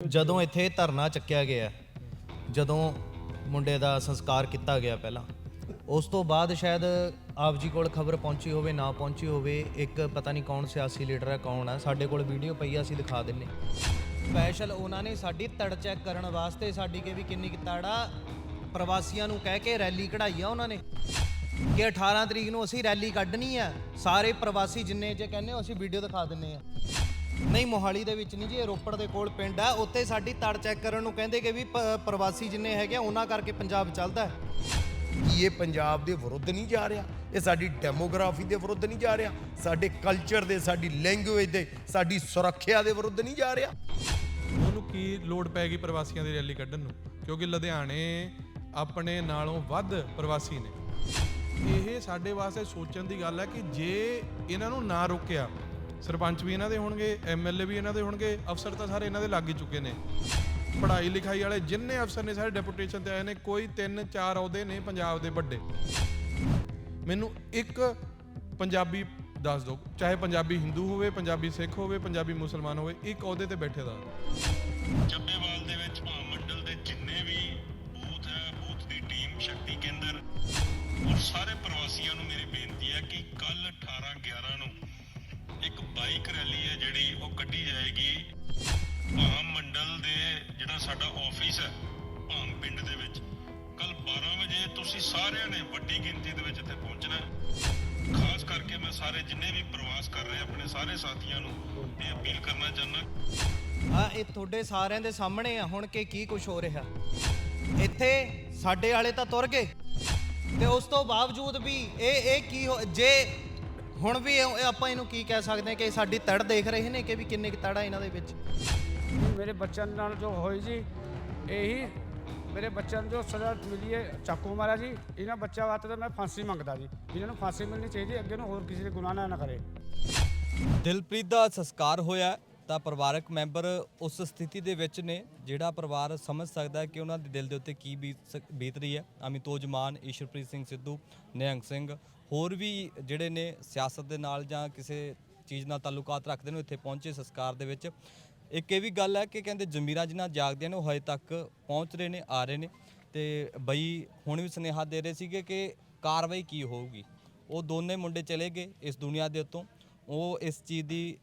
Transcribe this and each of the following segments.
ਜਦੋਂ ਇੱਥੇ ਧਰਨਾ ਚੱਕਿਆ ਗਿਆ, ਜਦੋਂ ਮੁੰਡੇ ਦਾ ਸੰਸਕਾਰ ਕੀਤਾ ਗਿਆ ਪਹਿਲਾਂ, ਉਸ ਤੋਂ ਬਾਅਦ ਸ਼ਾਇਦ ਆਪ ਜੀ ਕੋਲ ਖਬਰ ਪਹੁੰਚੀ ਹੋਵੇ, ਨਾ ਪਹੁੰਚੀ ਹੋਵੇ, ਇੱਕ ਪਤਾ ਨਹੀਂ ਕੌਣ ਸਿਆਸੀ ਲੀਡਰ ਹੈ ਕੌਣ ਹੈ ਸਾਡੇ ਕੋਲ ਵੀਡੀਓ ਪਈ ਆ, ਅਸੀਂ ਦਿਖਾ ਦਿੰਨੇ ਸਪੈਸ਼ਲ ਉਹਨਾਂ ਨੇ ਸਾਡੀ ਤੜ ਚੈੱਕ ਕਰਨ ਵਾਸਤੇ ਸਾਡੀ ਕਿ ਵੀ ਕਿੰਨੀ ਕੁ ਤੜ ਪ੍ਰਵਾਸੀਆਂ ਨੂੰ ਕਹਿ ਕੇ ਰੈਲੀ ਕਢਾਈ ਆ ਉਹਨਾਂ ਨੇ ਕਿ 18 ਤਰੀਕ ਨੂੰ ਅਸੀਂ ਰੈਲੀ ਕੱਢਣੀ ਆ, ਸਾਰੇ ਪ੍ਰਵਾਸੀ ਜਿੰਨੇ ਜੇ ਕਹਿੰਦੇ ਹੋ ਅਸੀਂ ਵੀਡੀਓ ਦਿਖਾ ਦਿੰਨੇ ਆ। ਨਹੀਂ ਮੋਹਾਲੀ ਦੇ ਵਿੱਚ ਨਹੀਂ ਜੀ ਇਹ ਰੋਪੜ ਦੇ ਕੋਲ ਪਿੰਡ ਆ। ਉੱਥੇ ਸਾਡੀ ਤੜ ਚੈੱਕ ਕਰਨ ਨੂੰ ਕਹਿੰਦੇ ਕਿ ਵੀ ਪ- ਪ੍ਰਵਾਸੀ ਜਿੰਨੇ ਹੈਗੇ ਆ, ਉਹਨਾਂ ਕਰਕੇ ਪੰਜਾਬ ਚੱਲਦਾ ਹੈ। ਕੀ ਇਹ ਪੰਜਾਬ ਦੇ ਵਿਰੁੱਧ ਨਹੀਂ ਜਾ ਰਿਹਾ? ਇਹ ਸਾਡੀ ਡੈਮੋਗ੍ਰਾਫੀ ਦੇ ਵਿਰੁੱਧ ਨਹੀਂ ਜਾ ਰਿਹਾ? ਸਾਡੇ ਕਲਚਰ ਦੇ ਸਾਡੀ ਲੈਂਗੁਏਜ ਦੇ ਸਾਡੀ ਸੁਰੱਖਿਆ ਦੇ ਵਿਰੁੱਧ ਨਹੀਂ ਜਾ ਰਿਹਾ? ਉਹਨੂੰ ਕੀ ਲੋਡ ਪੈ ਗਈ ਪ੍ਰਵਾਸੀਆਂ ਦੀ ਰੈਲੀ ਕੱਢਣ ਨੂੰ? ਕਿਉਂਕਿ ਲੁਧਿਆਣੇ ਆਪਣੇ ਨਾਲੋਂ ਵੱਧ ਪ੍ਰਵਾਸੀ ਨੇ। ਇਹ ਸਾਡੇ ਵਾਸਤੇ ਸੋਚਣ ਦੀ ਗੱਲ ਹੈ ਕਿ ਜੇ ਇਹਨਾਂ ਨੂੰ ਨਾ ਰੋਕਿਆ ਸਰਪੰਚ ਵੀ ਇਹਨਾਂ ਦੇ ਹੋਣਗੇ ਐਮਐਲਏ ਵੀ ਇਹਨਾਂ ਦੇ ਹੋਣਗੇ, ਅਫਸਰ ਤਾਂ ਸਾਰੇ ਇਹਨਾਂ ਦੇ ਲੱਗ ਹੀ ਚੁੱਕੇ ਨੇ। ਪੜ੍ਹਾਈ ਲਿਖਾਈ ਵਾਲੇ ਜਿੰਨੇ ਅਫਸਰ ਨੇ ਸਾਰੇ ਡੈਪੂਟੇਸ਼ਨ ਤੇ ਆਏ ਨੇ, ਕੋਈ ਤਿੰਨ ਚਾਰ ਅਹੁਦੇ ਨੇ ਪੰਜਾਬ ਦੇ ਵੱਡੇ। ਮੈਨੂੰ ਇੱਕ ਪੰਜਾਬੀ ਦੱਸ ਦਿਓ, ਚਾਹੇ ਪੰਜਾਬੀ ਹਿੰਦੂ ਹੋਵੇ, ਪੰਜਾਬੀ ਸਿੱਖ ਹੋਵੇ, ਪੰਜਾਬੀ ਮੁਸਲਮਾਨ ਹੋਵੇ, ਇੱਕ ਅਹੁਦੇ ਤੇ ਬੈਠੇ ਦਾ। ਚੱਬੇਵਾਲ ਦੇ ਵਿੱਚ ਭਾਵ ਮੰਡਲ ਦੇ ਜਿੰਨੇ ਵੀ ਬੂਥ ਹੈ, ਬੂਥ ਦੀ ਟੀਮ, ਸ਼ਕਤੀ ਕੇਂਦਰ, ਔਰ ਸਾਰੇ ਪ੍ਰਵਾਸੀਆਂ ਨੂੰ ਮੇਰੀ ਬੇਨਤੀ ਹੈ ਕਿ ਕੱਲ 18 11 ਨੂੰ ਬਾਈਕ ਰੈਲੀ ਹੈ ਜਿਹੜੀ ਉਹ ਕੱਢੀ ਜਾਏਗੀ। ਭਾਂ ਮੰਡਲ ਦੇ ਜਿਹੜਾ ਸਾਡਾ ਆਫਿਸ ਹੈ ਭਾਂ ਪਿੰਡ ਦੇ ਵਿੱਚ ਕੱਲ 12 ਵਜੇ ਤੁਸੀਂ ਸਾਰਿਆਂ ਨੇ ਵੱਡੀ ਗਿਣਤੀ ਦੇ ਵਿੱਚ ਇੱਥੇ ਪਹੁੰਚਣਾ ਖਾਸ ਕਰਕੇ ਮੈਂ ਸਾਰੇ ਜਿੰਨੇ ਵੀ ਪ੍ਰਵਾਸ ਕਰ ਰਹੇ ਆਪਣੇ ਸਾਰੇ ਸਾਥੀਆਂ ਨੂੰ ਇਹ ਅਪੀਲ ਕਰਨਾ ਚਾਹੁੰਦਾ। ਆ ਇਹ ਤੁਹਾਡੇ ਸਾਰਿਆਂ ਦੇ ਸਾਹਮਣੇ ਆ, ਹੁਣ ਕਿ ਕੀ ਕੁਝ ਹੋ ਰਿਹਾ। ਇੱਥੇ ਸਾਡੇ ਵਾਲੇ ਤਾਂ ਤੁਰ ਗਏ। ਤੇ ਉਸ ਤੋਂ ਬਾਵਜੂਦ ਵੀ ਇਹ ਇਹ ਕੀ ਹੋ- ਜੇ ਹੁਣ ਵੀ ਇਹ- ਇਹ ਆਪਾਂ ਇਹਨੂੰ ਕੀ ਕਹਿ ਸਕਦੇ ਹਾਂ ਕਿ ਸਾਡੀ ਤੜ ਦੇਖ ਰਹੇ ਨੇ ਕਿ ਵੀ ਕਿੰਨੇ ਕੁ ਤੜ ਆ ਇਹਨਾਂ ਦੇ ਵਿੱਚ। ਮੇਰੇ ਬੱਚਿਆਂ ਨਾਲ ਜੋ ਹੋਈ ਜੀ ਇਹੀ ਮੇਰੇ ਬੱਚਿਆਂ ਨੂੰ ਜੋ ਸਜ਼ਾ ਮਿਲੀ ਹੈ ਚਾਕੂ ਮਾਰਿਆ ਜੀ। ਇਹਨਾਂ ਬੱਚਿਆਂ ਵਾਸਤੇ ਤਾਂ ਮੈਂ ਫਾਂਸੀ ਮੰਗਦਾ ਜੀ। ਇਹਨਾਂ ਨੂੰ ਫਾਂਸੀ ਮਿਲਣੀ ਚਾਹੀਦੀ ਅੱਗੇ ਨੂੰ ਹੋਰ ਕਿਸੇ ਦੇ ਗੁਨਾਹ ਨਾ ਨਾ ਕਰੇ। ਦਿਲਪ੍ਰੀਤ ਦਾ ਸੰਸਕਾਰ ਹੋਇਆ ਤਾਂ ਪਰਿਵਾਰਕ ਮੈਂਬਰ ਉਸ ਸਥਿਤੀ ਦੇ ਵਿੱਚ ਨੇ ਜਿਹੜਾ ਪਰਿਵਾਰ ਸਮਝ ਸਕਦਾ ਹੈ ਕਿ ਉਹਨਾਂ ਦੇ ਦਿਲ ਦੇ ਉੱਤੇ ਕੀ ਬੀਤ ਸਕ- ਬੀਤ ਰਹੀ ਹੈ। ਅਮਿਤੋਜ ਮਾਨ ਈਸ਼ਰਪ੍ਰੀਤ ਸਿੰਘ ਸਿੱਧੂ ਨਿਹੰਗ ਸਿੰਘ ਹੋਰ ਵੀ ਜਿਹੜੇ ਨੇ ਸਿਆਸਤ ਦੇ ਨਾਲ ਜਾਂ ਕਿਸੇ ਚੀਜ਼ ਨਾਲ ਤਾਲੁਕਾਤ ਰੱਖਦੇ ਨੇ ਇੱਥੇ ਪਹੁੰਚੇ ਸੰਸਕਾਰ ਦੇ ਵਿੱਚ। ਇੱਕ ਇਹ ਵੀ ਗੱਲ ਹੈ ਕਿ ਕਹਿੰਦੇ ਜ਼ਮੀਰਾਂ ਜਿਨ੍ਹਾਂ ਜਾਗਦੀਆਂ ਨੇ, ਉਹ ਹਜੇ ਤੱਕ ਪਹੁੰਚ ਰਹੇ ਨੇ, ਆ ਰਹੇ ਨੇ। ਤੇ ਬਈ ਹੁਣ ਵੀ ਸੁਨੇਹਾ ਦੇ ਰਹੇ ਸੀਗੇ ਕਿ ਕਾਰਵਾਈ ਕੀ ਹੋਊਗੀ। ਉਹ ਦੋਨੇ ਮੁੰਡੇ ਚਲੇ ਗਏ ਇਸ ਦੁਨੀਆ ਦੇ ਉੱਤੋਂ। ਉਹ ਇਸ ਚੀਜ਼ ਦੀ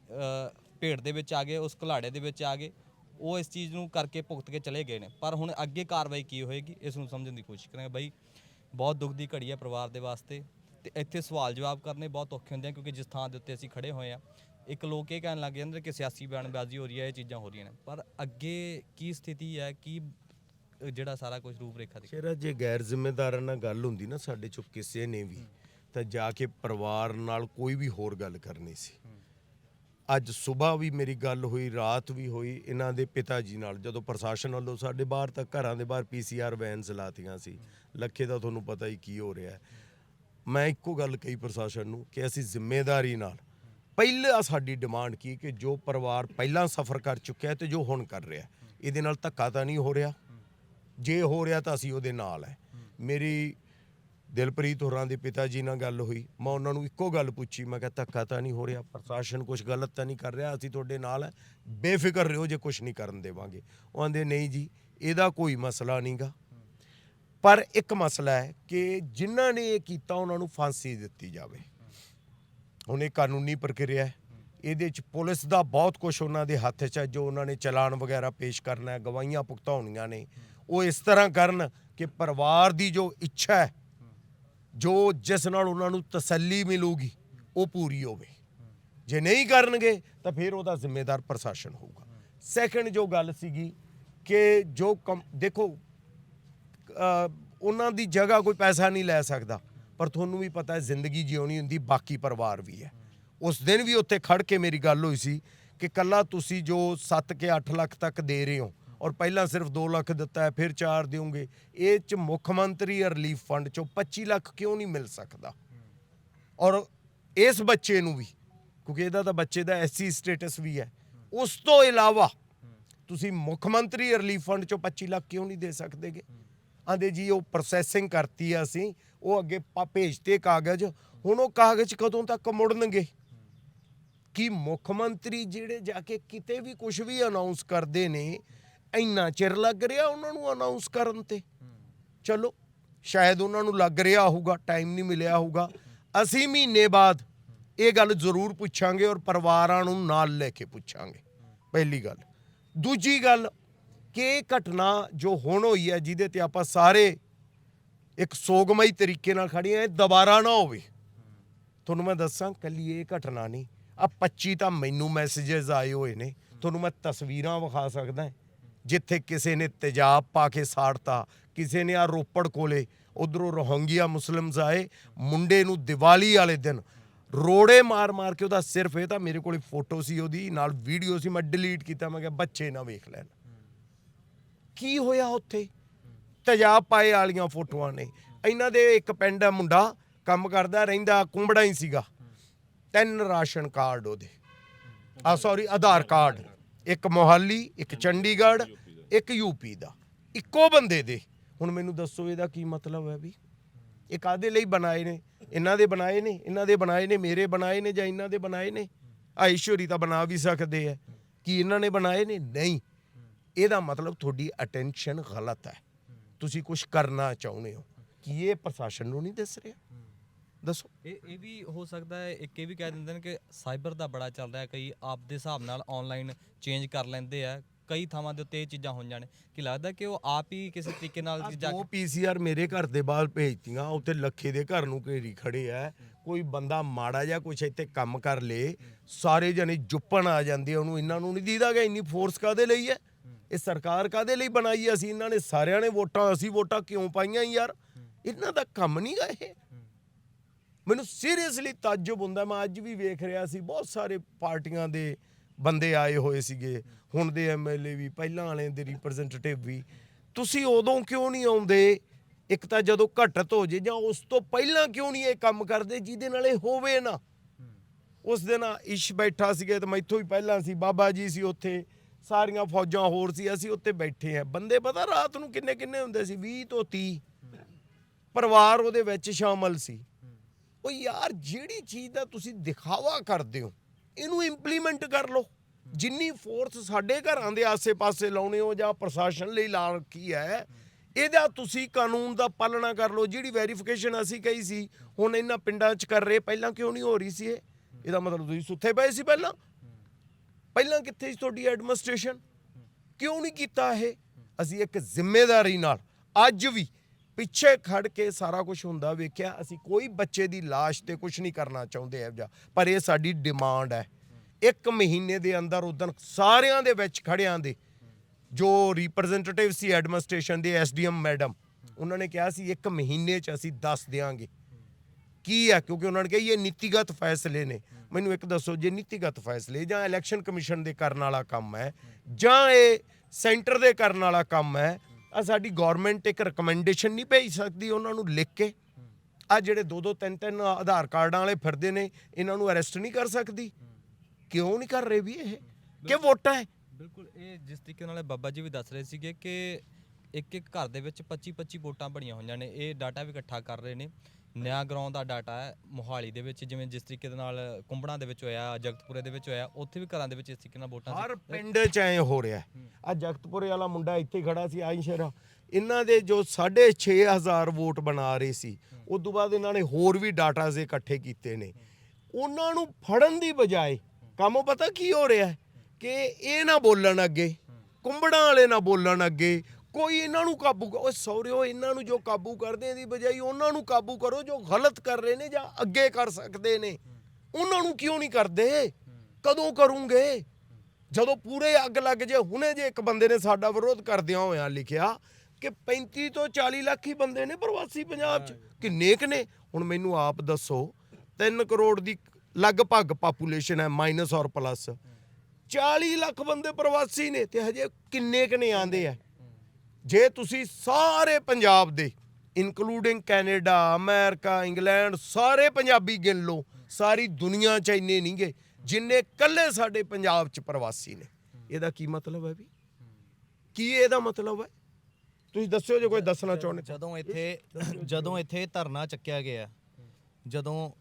ਭੇਟ ਦੇ ਵਿੱਚ ਆ ਗਏ, ਉਸ ਘੁਲਾੜੇ ਦੇ ਵਿੱਚ ਆ ਗਏ। ਉਹ ਇਸ ਚੀਜ਼ ਨੂੰ ਕਰਕੇ ਭੁਗਤ ਕੇ ਚਲੇ ਗਏ ਨੇ। ਪਰ ਹੁਣ ਅੱਗੇ ਕਾਰਵਾਈ ਕੀ ਹੋਏਗੀ, ਇਸ ਨੂੰ ਸਮਝਣ ਦੀ ਕੋਸ਼ਿਸ਼ ਕਰਾਂਗੇ। ਬਈ ਬਹੁਤ ਦੁੱਖ ਦੀ ਘੜੀ ਹੈ ਪਰਿਵਾਰ ਦੇ ਵਾਸਤੇ। ਤੇ ਇੱਥੇ ਸਵਾਲ ਜਵਾਬ ਕਰਨੇ ਬਹੁਤ ਔਖੇ ਹੁੰਦੇ ਆ, ਕਿਉਂਕਿ ਜਿਸ ਥਾਂ ਦੇ ਉੱਤੇ ਅਸੀਂ ਖੜੇ ਹੋਏ ਆ, ਇੱਕ ਲੋਕ ਇਹ ਕਹਿਣ ਲੱਗ ਜਾਂਦੇ ਕਿ ਸਿਆਸੀ ਬਿਆਨਬਾਜ਼ੀ ਹੋ ਰਹੀ ਹੈ, ਇਹ ਚੀਜ਼ਾਂ ਹੋ ਰਹੀਆਂ ਨੇ। ਪਰ ਅੱਗੇ ਕੀ ਸਥਿਤੀ ਹੈ, ਕੀ ਜਿਹੜਾ ਸਾਰਾ ਕੁਝ ਰੂਪਰੇਖਾ ਸ਼ੇਰਾ, ਜੇ ਗੈਰ ਜ਼ਿੰਮੇਦਾਰਾਂ ਨਾਲ ਗੱਲ ਹੁੰਦੀ ਨਾ ਸਾਡੇ ਚੋਂ ਕਿਸੇ ਨੇ ਵੀ, ਤਾਂ ਜਾ ਕੇ ਪਰਿਵਾਰ ਨਾਲ ਕੋਈ ਵੀ ਹੋਰ ਗੱਲ ਕਰਨੀ ਸੀ। ਅੱਜ ਸਵੇਰ ਵੀ ਮੇਰੀ ਗੱਲ ਹੋਈ, ਰਾਤ ਵੀ ਹੋਈ, ਇਹਨਾਂ ਦੇ ਪਿਤਾ ਜੀ ਨਾਲ, ਜਦੋਂ ਪ੍ਰਸ਼ਾਸਨ ਵੱਲੋਂ ਸਾਡੇ ਬਾਹਰ ਤੱਕ ਘਰਾਂ ਦੇ ਬਾਹਰ ਪੀਸੀਆਰ ਵੈਨਸ ਲਾਤੀਆਂ ਸੀ। ਲੱਖੇ ਦਾ ਤੁਹਾਨੂੰ ਪਤਾ ਹੀ ਕੀ ਹੋ ਰਿਹਾ ਹੈ। ਮੈਂ ਇੱਕੋ ਗੱਲ ਕਹੀ ਪ੍ਰਸ਼ਾਸਨ ਨੂੰ ਕਿ ਅਸੀਂ ਜ਼ਿੰਮੇਵਾਰੀ ਨਾਲ ਪਹਿਲਾਂ ਸਾਡੀ ਡਿਮਾਂਡ ਕੀ ਕਿ ਜੋ ਪਰਿਵਾਰ ਪਹਿਲਾਂ ਸਫ਼ਰ ਕਰ ਚੁੱਕਿਆ ਹੈ ਤੇ ਜੋ ਹੁਣ ਕਰ ਰਿਹਾ ਹੈ, ਇਹਦੇ ਨਾਲ ਧੱਕਾ ਤਾਂ ਨਹੀਂ ਹੋ ਰਿਹਾ। ਜੇ ਹੋ ਰਿਹਾ ਤਾਂ ਅਸੀਂ ਉਹਦੇ ਨਾਲ ਹੈ। ਮੇਰੀ ਦਿਲਪ੍ਰੀਤ ਹੋਰਾਂ ਦੇ ਪਿਤਾ ਜੀ ਨਾਲ ਗੱਲ ਹੋਈ ਮੈਂ ਉਹਨਾਂ ਨੂੰ ਇੱਕੋ ਗੱਲ ਪੁੱਛੀ ਮੈਂ ਕਿਹਾ ਧੱਕਾ ਤਾਂ ਨਹੀਂ ਹੋ ਰਿਹਾ ਪ੍ਰਸ਼ਾਸਨ ਕੁਝ ਗਲਤ ਤਾਂ ਨਹੀਂ ਕਰ ਰਿਹਾ ਅਸੀਂ ਤੁਹਾਡੇ ਨਾਲ ਹੈ। ਬੇਫਿਕਰ ਰਹੋ ਜੇ ਕੁਝ ਨਹੀਂ ਕਰਨ ਦੇਵਾਂਗੇ। ਉਹ ਆਂਦੇ ਨਹੀਂ ਜੀ ਇਹਦਾ ਕੋਈ ਮਸਲਾ ਨਹੀਂਗਾ ਪਰ ਇੱਕ ਮਸਲਾ ਹੈ ਕਿ ਜਿਨ੍ਹਾਂ ਨੇ ਇਹ ਕੀਤਾ, ਉਹਨਾਂ ਨੂੰ ਫਾਂਸੀ ਦਿੱਤੀ ਜਾਵੇ। ਹੁਣ ਇਹ ਕਾਨੂੰਨੀ ਪ੍ਰਕਿਰਿਆ ਹੈ। ਇਹਦੇ ਚ ਪੁਲਿਸ ਦਾ ਬਹੁਤ ਕੁਝ ਉਹਨਾਂ ਦੇ ਹੱਥ 'ਚ ਹੈ, ਜੋ ਉਹਨਾਂ ਨੇ ਚਲਾਨ ਵਗੈਰਾ ਪੇਸ਼ ਕਰਨਾ ਹੈ, ਗਵਾਹੀਆਂ ਭੁਗਤਾਉਣੀਆਂ ਨੇ। ਉਹ ਇਸ ਤਰ੍ਹਾਂ ਕਰਨ ਕਿ ਪਰਿਵਾਰ ਦੀ ਜੋ ਇੱਛਾ ਹੈ, ਜੋ ਜਿਸ ਨਾਲ ਉਹਨਾਂ ਨੂੰ ਤਸੱਲੀ ਮਿਲੂਗੀ, ਉਹ ਪੂਰੀ ਹੋਵੇ। ਜੇ ਨਹੀਂ ਕਰਨਗੇ, ਤਾਂ ਫਿਰ ਉਹਦਾ ਜ਼ਿੰਮੇਦਾਰ ਪ੍ਰਸ਼ਾਸਨ ਹੋਊਗਾ। ਸੈਕੰਡ ਜੋ ਗੱਲ ਸੀਗੀ ਕਿ ਜੋ ਕੰਮ- ਦੇਖੋ ਉਹਨਾਂ ਦੀ ਜਗ੍ਹਾ ਕੋਈ ਪੈਸਾ ਨਹੀਂ ਲੈ ਸਕਦਾ। ਪਰ ਤੁਹਾਨੂੰ ਵੀ ਪਤਾ ਹੈ, ਜ਼ਿੰਦਗੀ ਜਿਉਣੀ ਹੁੰਦੀ, ਬਾਕੀ ਪਰਿਵਾਰ ਵੀ ਹੈ। ਉਸ ਦਿਨ ਵੀ ਉੱਥੇ ਖੜ ਕੇ ਮੇਰੀ ਗੱਲ ਹੋਈ ਸੀ ਕਿ ਕੱਲਾ ਤੁਸੀਂ ਜੋ 7 ਕੇ 8 ਲੱਖ ਤੱਕ ਦੇ ਰਹੇ ਹੋ ਔਰ ਪਹਿਲਾਂ ਸਿਰਫ 2 ਲੱਖ ਦਿੱਤਾ ਹੈ, ਫਿਰ 4 ਦਿਓਗੇ, ਇਹ ਚ ਮੁੱਖ ਮੰਤਰੀ ਰਿਲੀਫ ਫੰਡ ਚੋਂ 25 ਲੱਖ ਕਿਉਂ ਨਹੀਂ ਮਿਲ ਸਕਦਾ? ਔਰ ਇਸ ਬੱਚੇ ਨੂੰ ਵੀ, ਕਿਉਂਕਿ ਇਹਦਾ ਤਾਂ ਬੱਚੇ ਦਾ ਐਸਸੀ ਸਟੇਟਸ ਵੀ ਹੈ, ਉਸ ਤੋਂ ਇਲਾਵਾ ਤੁਸੀਂ ਮੁੱਖ ਮੰਤਰੀ ਰਿਲੀਫ ਫੰਡ ਚੋਂ 25 ਲੱਖ ਕਿਉਂ ਨਹੀਂ ਦੇ ਸਕਦੇਗੇ? ਆਂਦੇ ਜੀ, ਉਹ ਪ੍ਰੋਸੈਸਿੰਗ ਕਰਤੀ ਆ ਅਸੀਂ, ਉਹ ਅੱਗੇ ਪਾ- ਭੇਜਤੇ ਕਾਗਜ਼, ਹੁਣ ਉਹ ਕਾਗਜ਼ ਕਦੋਂ ਤੱਕ ਮੁੜਨਗੇ? ਕੀ ਮੁੱਖ ਮੰਤਰੀ ਜਿਹੜੇ ਜਾ ਕੇ ਕਿਤੇ ਵੀ ਕੁਝ ਵੀ ਅਨਾਉਂਸ ਕਰਦੇ ਨੇ, ਇੰਨਾ ਚਿਰ ਲੱਗ ਰਿਹਾ ਉਹਨਾਂ ਨੂੰ ਅਨਾਉਂਸ ਕਰਨ ਤੇ? ਚਲੋ, ਸ਼ਾਇਦ ਉਹਨਾਂ ਨੂੰ ਲੱਗ ਰਿਹਾ ਹੋਊਗਾ ਟਾਈਮ ਨਹੀਂ ਮਿਲਿਆ ਹੋਊਗਾ। ਅਸੀਂ ਮਹੀਨੇ ਬਾਅਦ ਇਹ ਗੱਲ ਜ਼ਰੂਰ ਪੁੱਛਾਂਗੇ ਔਰ ਪਰਿਵਾਰਾਂ ਨੂੰ ਨਾਲ ਲੈ ਕੇ ਪੁੱਛਾਂਗੇ। ਪਹਿਲੀ ਗੱਲ। ਦੂਜੀ ਗੱਲ ਕਿ ਇਹ ਘਟਨਾ ਜੋ ਹੁਣ ਹੋਈ ਹੈ, ਜਿਹਦੇ ਤੇ ਆਪਾਂ ਸਾਰੇ ਇੱਕ ਸੋਗਮਈ ਤਰੀਕੇ ਨਾਲ ਖੜੇ ਆ ਇਹ ਦੁਬਾਰਾ ਨਾ ਹੋਵੇ। ਤੁਹਾਨੂੰ ਮੈਂ ਦੱਸਾਂ, ਕੱਲੀ ਇਹ ਘਟਨਾ ਨਹੀਂ। ਆ 25 ਤਾਂ ਮੈਨੂੰ ਮੈਸੇजेस ਆਏ ਹੋਏ ਨੇ। ਤੁਹਾਨੂੰ ਮੈਂ ਤਸਵੀਰਾਂ ਵਿਖਾ ਸਕਦਾ ਜਿੱਥੇ ਕਿਸੇ ਨੇ ਤੇਜ਼ਾਬ ਪਾ ਕੇ ਸਾੜਤਾ, ਕਿਸੇ ਨੇ ਆ ਰੋਪੜ ਕੋਲੇ ਉਧਰੋਂ ਰੋਹੰਗੀਆ ਮੁਸਲਮਸ ਆਏ, ਮੁੰਡੇ ਨੂੰ ਦੀਵਾਲੀ ਵਾਲੇ ਦਿਨ ਰੋੜੇ ਮਾਰ ਮਾਰ ਕੇ ਉਹਦਾ ਸਿਰਫ ਇਹ ਤਾਂ ਮੇਰੇ ਕੋਲੇ ਫੋਟੋ ਸੀ ਉਹਦੀ, ਨਾਲ ਵੀਡੀਓ ਸੀ, ਮੈਂ ਡਿਲੀਟ ਕੀਤਾ, ਮੈਂ ਕਿਹਾ ਬੱਚੇ ਨਾ ਵੇਖ ਲੈਣ। ਕੀ ਹੋਇਆ ਉੱਥੇ? ਤਜਾਬ ਪਾਏ ਵਾਲੀਆਂ ਫੋਟੋਆਂ ਨੇ। ਇਹਨਾਂ ਦੇ ਇੱਕ ਪਿੰਡ ਆ ਮੁੰਡਾ, ਕੰਮ ਕਰਦਾ ਰਹਿੰਦਾ, ਕੁੰਬੜਾ ਹੀ ਸੀਗਾ। ਤਿੰਨ ਰਾਸ਼ਨ ਕਾਰਡ ਉਹਦੇ। ਆ ਸੌਰੀ ਆਧਾਰ ਕਾਰਡ। ਇੱਕ ਮੋਹਾਲੀ, ਇੱਕ ਚੰਡੀਗੜ੍ਹ, ਇੱਕ ਯੂਪੀ ਦਾ। ਇੱਕੋ ਬੰਦੇ ਦੇ। ਹੁਣ ਮੈਨੂੰ ਦੱਸੋ ਇਹਦਾ ਕੀ ਮਤਲਬ ਹੈ ਵੀ? ਇਹ ਕਾਦੇ ਲਈ ਬਣਾਏ ਨੇ? ਇਹਨਾਂ ਦੇ ਬਣਾਏ ਨੇ? ਇਹਨਾਂ ਦੇ ਬਣਾਏ ਨੇ? ਮੇਰੇ ਬਣਾਏ ਨੇ ਜਾਂ ਇਹਨਾਂ ਦੇ ਬਣਾਏ ਨੇ? ਆ ਈਸ਼ਵਰੀ ਤਾਂ ਬਣਾ ਵੀ ਸਕਦੇ ਆ ਕੀ ਇਹਨਾਂ ਨੇ ਬਣਾਏ ਨੇ? ਨਹੀਂ। ਇਹਦਾ ਮਤਲਬ ਤੁਹਾਡੀ ਅਟੈਂਸ਼ਨ ਗਲਤ ਹੈ। ਤੁਸੀਂ ਕੁਝ ਕਰਨਾ ਚਾਹੁੰਦੇ ਹੋ। ਕੀ ਇਹ ਪ੍ਰਸ਼ਾਸਨ ਨੂੰ ਨਹੀਂ ਦੱਸ ਰਿਹਾ? ਦੱਸੋ। ਇਹ ਇਹ ਵੀ ਹੋ ਸਕਦਾ ਹੈ ਇੱਕ ਇਹ ਵੀ ਕਹਿ ਦਿੰਦੇ ਨੇ ਕਿ ਸਾਈਬਰ ਦਾ ਬੜਾ ਚੱਲ ਰਿਹਾ ਕਈ ਆਪ ਦੇ ਹਿਸਾਬ ਨਾਲ ਆਨਲਾਈਨ ਚੇਂਜ ਕਰ ਲੈਂਦੇ ਆ। ਕਈ ਥਾਵਾਂ ਦੇ ਉੱਤੇ ਇਹ ਚੀਜ਼ਾਂ ਹੋ ਜਾਣ ਕਿ ਲੱਗਦਾ ਕਿ ਉਹ ਆਪ ਹੀ ਕਿਸੇ ਤਰੀਕੇ ਨਾਲ ਜਾ ਉਹ ਪੀਸੀਆਰ ਮੇਰੇ ਘਰ ਦੇ ਬਾਹਰ ਭੇਜਤੀਆਂ ਉੱਥੇ ਲੱਖੇ ਦੇ ਘਰ ਨੂੰ ਘੇਰੀ ਖੜੇ ਆ। ਕੋਈ ਬੰਦਾ ਮਾੜਾ ਜਿਹਾ ਕੁਛ ਇੱਥੇ ਕੰਮ ਕਰ ਲੇ ਸਾਰੇ ਜਣੇ ਜੁੱਪਣ ਆ ਜਾਂਦੇ ਉਹਨੂੰ। ਇਹਨਾਂ ਨੂੰ ਨਹੀਂ ਦੀਦਾ ਕਿ ਇੰਨੀ ਫੋਰਸ ਕਾਦੇ ਲਈ ਹੈ? ਇਹ ਸਰਕਾਰ ਕਾਦੇ ਲਈ ਬਣਾਈ ਹੈ? ਅਸੀਂ ਇਹਨਾਂ ਨੇ ਸਾਰਿਆਂ ਨੇ ਵੋਟਾਂ ਅਸੀਂ ਵੋਟਾਂ ਕਿਉਂ ਪਾਈਆਂ ਯਾਰ? ਇਹਨਾਂ ਦਾ ਕੰਮ ਨਹੀਂ ਗਾ ਇਹ। ਮੈਨੂੰ ਸੀਰੀਅਸਲੀ ਤਾਜਬ ਹੁੰਦਾ ਮੈਂ ਅੱਜ ਵੀ ਵੇਖ ਰਿਹਾ ਸੀ ਬਹੁਤ ਸਾਰੇ ਪਾਰਟੀਆਂ ਦੇ ਬੰਦੇ ਆਏ ਹੋਏ ਸੀਗੇ। ਹੁਣ ਦੇ ਐਮਐਲਏ ਵੀ ਪਹਿਲਾਂ ਵਾਲੇ ਦੇ ਰਿਪਰੈਜ਼ੈਂਟੇਟਿਵ ਵੀ। ਤੁਸੀਂ ਉਦੋਂ ਕਿਉਂ ਨਹੀਂ ਆਉਂਦੇ? ਇੱਕ ਤਾਂ ਜਦੋਂ ਘਟਤ ਹੋ ਜੇ ਜਾਂ ਉਸ ਤੋਂ ਪਹਿਲਾਂ ਕਿਉਂ ਨਹੀਂ ਇਹ ਕੰਮ ਕਰਦੇ ਜਿਹਦੇ ਨਾਲ ਇਹ ਹੋਵੇ ਨਾ? ਉਸ ਦਿਨ ਇਸ਼ ਬੈਠਾ ਸੀਗੇ ਤੇ ਮੈਥੋਂ ਹੀ ਪਹਿਲਾਂ ਸੀ ਬਾਬਾ ਜੀ ਸੀ ਉੱਥੇ। ਸਾਰੀਆਂ ਫੌਜਾਂ ਹੋਰ ਸੀ, ਅਸੀਂ ਉੱਥੇ ਬੈਠੇ ਆ ਬੰਦੇ ਪਤਾ ਰਾਤ ਨੂੰ ਕਿੰਨੇ ਕਿੰਨੇ ਹੁੰਦੇ ਸੀ? 20 ਤੋਂ 30 ਪਰਿਵਾਰ ਉਹਦੇ ਵਿੱਚ ਸ਼ਾਮਲ ਸੀ। ਉਹ ਯਾਰ ਜਿਹੜੀ ਚੀਜ਼ ਦਾ ਤੁਸੀਂ ਦਿਖਾਵਾ ਕਰਦੇ ਹੋ, ਇਹਨੂੰ ਇੰਪਲੀਮੈਂਟ ਕਰ ਲਓ। ਜਿੰਨੀ ਫੋਰਸ ਸਾਡੇ ਘਰਾਂ ਦੇ ਆਸੇ-ਪਾਸੇ ਲਾਉਣੇ ਹੋ ਜਾਂ ਪ੍ਰਸ਼ਾਸਨ ਲਈ ਲਾ ਰੱਖੀ ਹੈ, ਇਹਦਾ ਤੁਸੀਂ ਕਾਨੂੰਨ ਦਾ ਪਾਲਣਾ ਕਰ ਲਓ। ਜਿਹੜੀ ਵੈਰੀਫਿਕੇਸ਼ਨ ਅਸੀਂ ਕਹੀ ਸੀ, ਹੁਣ ਇਹਨਾਂ ਪਿੰਡਾਂ 'ਚ ਕਰ ਰਹੇ, ਪਹਿਲਾਂ ਕਿਉਂ ਨਹੀਂ ਹੋ ਰਹੀ ਸੀ ਇਹ? ਇਹਦਾ ਮਤਲਬ ਤੁਸੀਂ ਸੁੱਥੇ ਪਏ ਸੀ ਪਹਿਲਾਂ? ਪਹਿਲਾਂ ਕਿੱਥੇ ਸੀ ਤੁਹਾਡੀ ਐਡਮਿਨਿਸਟ੍ਰੇਸ਼ਨ? ਕਿਉਂ ਨਹੀਂ ਕੀਤਾ ਇਹ? ਅਸੀਂ ਇੱਕ ਜ਼ਿੰਮੇਵਾਰੀ ਨਾਲ, ਅੱਜ ਵੀ ਪਿੱਛੇ ਖੜ ਕੇ ਸਾਰਾ ਕੁਝ ਹੁੰਦਾ ਵੇਖਿਆ, ਅਸੀਂ ਕੋਈ ਬੱਚੇ ਦੀ ਲਾਸ਼ ਤੇ ਕੁਝ ਨਹੀਂ ਕਰਨਾ ਚਾਹੁੰਦੇ ਇਹ ਜਿਹਾ। ਪਰ ਇਹ ਸਾਡੀ ਡਿਮਾਂਡ ਹੈ। ਇੱਕ ਮਹੀਨੇ ਦੇ ਅੰਦਰ ਉਦੋਂ ਸਾਰਿਆਂ ਦੇ ਵਿੱਚ ਖੜਿਆਂ ਦੇ, ਜੋ ਰਿਪਰੈਜ਼ੈਂਟੇਟਿਵ ਸੀ ਐਡਮਿਨਿਸਟ੍ਰੇਸ਼ਨ ਦੇ ਐਸਡੀਐਮ ਮੈਡਮ, ਉਹਨਾਂ ਨੇ ਕਿਹਾ ਸੀ, ਇੱਕ ਮਹੀਨੇ 'ਚ ਅਸੀਂ ਦੱਸ ਦਿਆਂਗੇ। ਕੀ ਹੈ? ਕਿਉਂਕਿ ਉਹਨਾਂ ਨੇ ਕਿਹਾ, ਇਹ ਨੀਤੀਗਤ ਫੈਸਲੇ ਨੇ। ਮੈਨੂੰ ਇੱਕ ਦੱਸੋ ਜੇ ਨੀਤੀਗਤ ਫੈਸਲੇ ਜਾਂ ਇਲੈਕਸ਼ਨ ਕਮਿਸ਼ਨ ਦੇ ਕਰਨ ਵਾਲਾ ਕੰਮ ਹੈ ਜਾਂ ਇਹ ਸੈਂਟਰ ਦੇ ਕਰਨ ਵਾਲਾ ਕੰਮ ਹੈ ਆ ਸਾਡੀ ਗਵਰਨਮੈਂਟ ਇੱਕ ਰეკਮੈਂਡੇਸ਼ਨ ਨਹੀਂ ਭੇਜ ਸਕਦੀ ਉਹਨਾਂ ਨੂੰ ਲਿਖ ਕੇ। ਆ ਜਿਹੜੇ ਦੋ ਦੋ ਤਿੰਨ ਤਿੰਨ ਆਧਾਰ ਕਾਰਡਾਂ ਵਾਲੇ ਫਿਰਦੇ ਨੇ ਇਹਨਾਂ ਨੂੰ ਅਰੈਸਟ ਨਹੀਂ ਕਰ ਸਕਦੀ। ਕਿਉਂ ਨਹੀਂ ਕਰ ਰਹੇ ਵੀ ਇਹ? ਕਿ ਵੋਟਾਂ ਹੈ? ਬਿਲਕੁਲ ਇਹ ਜਿਸ ਤਰੀਕੇ ਨਾਲ ਬਾਬਾ ਜੀ ਵੀ ਦੱਸ ਰਹੇ ਸੀਗੇ ਕਿ ਇੱਕ ਇੱਕ ਘਰ ਦੇ ਵਿੱਚ 25 25 ਵੋਟਾਂ ਬਣੀਆਂ ਹੋਈਆਂ ਨੇ ਇਹ ਡਾਟਾ ਵੀ ਇਕੱਠਾ ਕਰ ਰਹੇ ਨੇ। ਨਿਆ ਗਰਾਊਂਡ ਦਾ ਡਾਟਾ ਹੈ ਮੋਹਾਲੀ ਦੇ ਵਿੱਚ ਜਿਵੇਂ ਜਿਸ ਤਰੀਕੇ ਦੇ ਨਾਲ ਕੁੰਬੜਾਂ ਦੇ ਵਿੱਚ ਹੋਇਆ ਜਗਤਪੁਰੇ ਦੇ ਵਿੱਚ ਹੋਇਆ ਉੱਥੇ ਵੀ ਘਰਾਂ ਦੇ ਵਿੱਚ ਇਸ ਤਰੀਕੇ ਨਾਲ ਵੋਟਾਂ ਹਰ ਪਿੰਡ 'ਚ ਐ ਹੋ ਰਿਹਾ ਆ ਜਗਤਪੁਰੇ ਵਾਲਾ ਮੁੰਡਾ ਇੱਥੇ ਖੜਾ ਸੀ ਆਈ ਸ਼ੇਰਾ ਇਹਨਾਂ ਦੇ ਜੋ 6500 ਵੋਟ ਬਣਾ ਰਹੇ ਸੀ ਉਸ ਤੋਂ ਬਾਅਦ ਇਹਨਾਂ ਨੇ ਹੋਰ ਵੀ ਡਾਟਾ ਦੇ ਇਕੱਠੇ ਕੀਤੇ ਨੇ। ਉਹਨਾਂ ਨੂੰ ਫੜਨ ਦੀ ਬਜਾਏ ਕੰਮ ਪਤਾ ਕੀ ਹੋ ਰਿਹਾ ਕਿ ਇਹ ਨਾ ਬੋਲਣ ਅੱਗੇ ਕੁੰਬੜਾਂ ਵਾਲੇ ਨਾ ਬੋਲਣ ਅੱਗੇ ਕੋਈ ਇਹਨਾਂ ਨੂੰ ਕਾਬੂ ਓਏ ਸੌਰਿਓ ਇਹਨਾਂ ਨੂੰ ਜੋ ਕਾਬੂ ਕਰਦੇ ਦੀ ਬਜਾਈ ਉਹਨਾਂ ਨੂੰ ਕਾਬੂ ਕਰੋ ਜੋ ਗਲਤ ਕਰ ਰਹੇ ਨੇ ਜਾਂ ਅੱਗੇ ਕਰ ਸਕਦੇ ਨੇ। ਉਹਨਾਂ ਨੂੰ ਕਿਉਂ ਨਹੀਂ ਕਰਦੇ? ਕਦੋਂ ਕਰੂੰਗੇ? ਜਦੋਂ ਪੂਰੇ ਅੱਗ ਲੱਗ ਜੇ ਹੁਣੇ ਜੇ ਇੱਕ ਬੰਦੇ ਨੇ ਸਾਡਾ ਵਿਰੋਧ ਕਰਦਿਆਂ ਹੋਇਆਂ ਲਿਖਿਆ ਕਿ 35 ਤੋਂ 40 ਲੱਖ ਹੀ ਬੰਦੇ ਨੇ ਪ੍ਰਵਾਸੀ ਪੰਜਾਬ 'ਚ। ਕਿੰਨੇ ਕੁ ਨੇ? ਹੁਣ ਮੈਨੂੰ ਆਪ ਦੱਸੋ 3 ਕਰੋੜ ਦੀ ਲਗਭਗ ਪਾਪੂਲੇਸ਼ਨ ਹੈ ਮਾਈਨਸ ਔਰ ਪਲੱਸ 40 ਲੱਖ ਬੰਦੇ ਪ੍ਰਵਾਸੀ ਨੇ ਤੇ ਹਜੇ ਕਿੰਨੇ ਕੁ ਨੇ ਆਂਦੇ ਆ? ਜੇ ਤੁਸੀਂ ਸਾਰੇ ਪੰਜਾਬ ਦੇ ਇਨਕਲੂਡਿੰਗ ਕੈਨੇਡਾ ਅਮਰੀਕਾ ਇੰਗਲੈਂਡ ਸਾਰੇ ਪੰਜਾਬੀ ਗਿਣ ਲਓ ਸਾਰੀ ਦੁਨੀਆ 'ਚ ਇੰਨੇ ਨਹੀਂਗੇ ਜਿੰਨੇ ਕੱਲੇ ਸਾਡੇ ਪੰਜਾਬ 'ਚ ਪ੍ਰਵਾਸੀ ਨੇ। ਇਹਦਾ ਕੀ ਮਤਲਬ ਹੈ ਵੀ? ਕੀ ਇਹਦਾ ਮਤਲਬ ਹੈ? ਤੁਸੀਂ ਦੱਸਿਓ ਜੇ ਕੋਈ ਦੱਸਣਾ ਚਾਹੁੰਦੇ। ਜਦੋਂ ਇੱਥੇ ਜਦੋਂ ਇੱਥੇ ਧਰਨਾ ਚੱਕਿਆ ਗਿਆ ਜਦੋਂ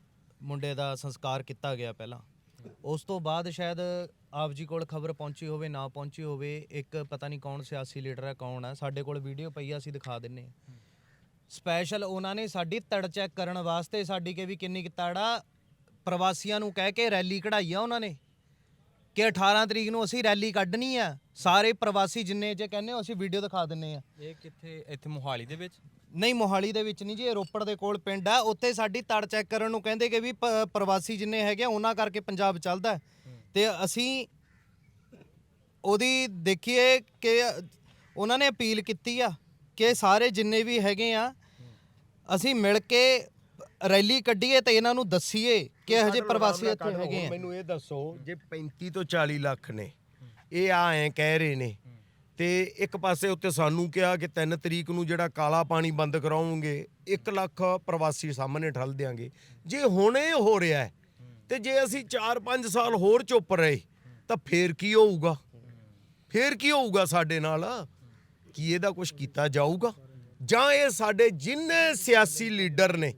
ਮੁੰਡੇ ਦਾ ਸੰਸਕਾਰ ਕੀਤਾ ਗਿਆ ਪਹਿਲਾਂ ਉਸ ਤੋਂ ਬਾਅਦ ਸ਼ਾਇਦ ਆਪ ਜੀ ਕੋਲ ਖਬਰ ਪਹੁੰਚੀ ਹੋਵੇ ਨਾ ਪਹੁੰਚੀ ਹੋਵੇ ਇੱਕ ਪਤਾ ਨਹੀਂ ਕੌਣ ਸਿਆਸੀ ਲੀਡਰ ਹੈ ਕੌਣ ਹੈ ਸਾਡੇ ਕੋਲ ਵੀਡੀਓ ਪਈ ਆ ਅਸੀਂ ਦਿਖਾ ਦਿੰਨੇ ਸਪੈਸ਼ਲ ਉਹਨਾਂ ਨੇ ਸਾਡੀ ਤੜ ਚੈੱਕ ਕਰਨ ਵਾਸਤੇ ਸਾਡੀ ਕੇ ਵੀ ਕਿੰਨੀ ਕੁ ਤੜਾ ਪ੍ਰਵਾਸੀਆਂ ਨੂੰ ਕਹਿ ਕੇ ਰੈਲੀ ਕਢਾਈ ਆ ਉਹਨਾਂ ਨੇ ਕਿ 18 ਤਰੀਕ ਨੂੰ ਅਸੀਂ ਰੈਲੀ ਕੱਢਣੀ ਆ ਸਾਰੇ ਪ੍ਰਵਾਸੀ ਜਿੰਨੇ ਜੇ ਕਹਿੰਦੇ ਹੋ ਅਸੀਂ ਵੀਡੀਓ ਦਿਖਾ ਦਿੰਨੇ ਆ। ਇਹ ਕਿੱਥੇ ਇੱਥੇ ਮੋਹਾਲੀ ਦੇ ਵਿੱਚ? ਨਹੀਂ ਮੋਹਾਲੀ ਦੇ ਵਿੱਚ ਨਹੀਂ ਜੀ ਇਹ ਰੋਪੜ ਦੇ ਕੋਲ ਪਿੰਡ ਆ ਉੱਥੇ ਸਾਡੀ ਤੜ ਚੈੱਕ ਕਰਨ ਨੂੰ ਕਹਿੰਦੇ ਕਿ ਵੀ ਪ੍ਰਵਾਸੀ ਜਿੰਨੇ ਹੈਗੇ ਉਹਨਾਂ ਕਰਕੇ ਪੰਜਾਬ ਚੱਲਦਾ। ਤੇ ਅਸੀਂ ਉਹਦੀ ਦੇਖੀਏ ਕਿ ਉਹਨਾਂ ਨੇ ਅਪੀਲ ਕੀਤੀ ਆ ਕਿ ਸਾਰੇ ਜਿੰਨੇ ਵੀ ਹੈਗੇ ਆ ਅਸੀਂ ਮਿਲ ਕੇ ਰੈਲੀ ਕੱਢੀਏ ਤੇ ਇਹਨਾਂ ਨੂੰ ਦੱਸੀਏ ਕਿ ਹਜੇ ਪ੍ਰਵਾਸੀ ਇੱਥੇ ਹੈਗੇ ਆ। ਮੈਨੂੰ ਇਹ ਦੱਸੋ ਜੇ 35 ਤੋਂ 40 ਲੱਖ ਨੇ ਇਹ ਆ ਐ ਕਹਿ ਰਹੇ ਨੇ ਤੇ ਇੱਕ ਪਾਸੇ ਉੱਤੇ ਸਾਨੂੰ ਕਿਹਾ ਕਿ 3 ਤਰੀਕ ਨੂੰ ਜਿਹੜਾ ਕਾਲਾ ਪਾਣੀ ਬੰਦ ਕਰਾਉਂਗੇ 1 ਲੱਖ ਪ੍ਰਵਾਸੀ ਸਾਹਮਣੇ ਠੱਲ ਦਿਆਂਗੇ। ਜੇ ਹੁਣ ਹੋ ਰਿਹਾ ਹੈ ਤੇ ਜੇ ਅਸੀਂ 4-5 ਸਾਲ ਹੋਰ ਚੁੱਪ ਰਹੇ, ਤਾਂ ਫੇਰ ਕੀ ਹੋਊਗਾ? ਫੇਰ ਕੀ ਹੋਊਗਾ ਸਾਡੇ ਨਾਲ? ਕੀ ਇਹਦਾ ਕੁਝ ਕੀਤਾ ਜਾਊਗਾ? ਜਾਂ ਇਹ ਸਾਡੇ ਜਿੰਨੇ ਸਿਆਸੀ ਲੀਡਰ ਨੇ,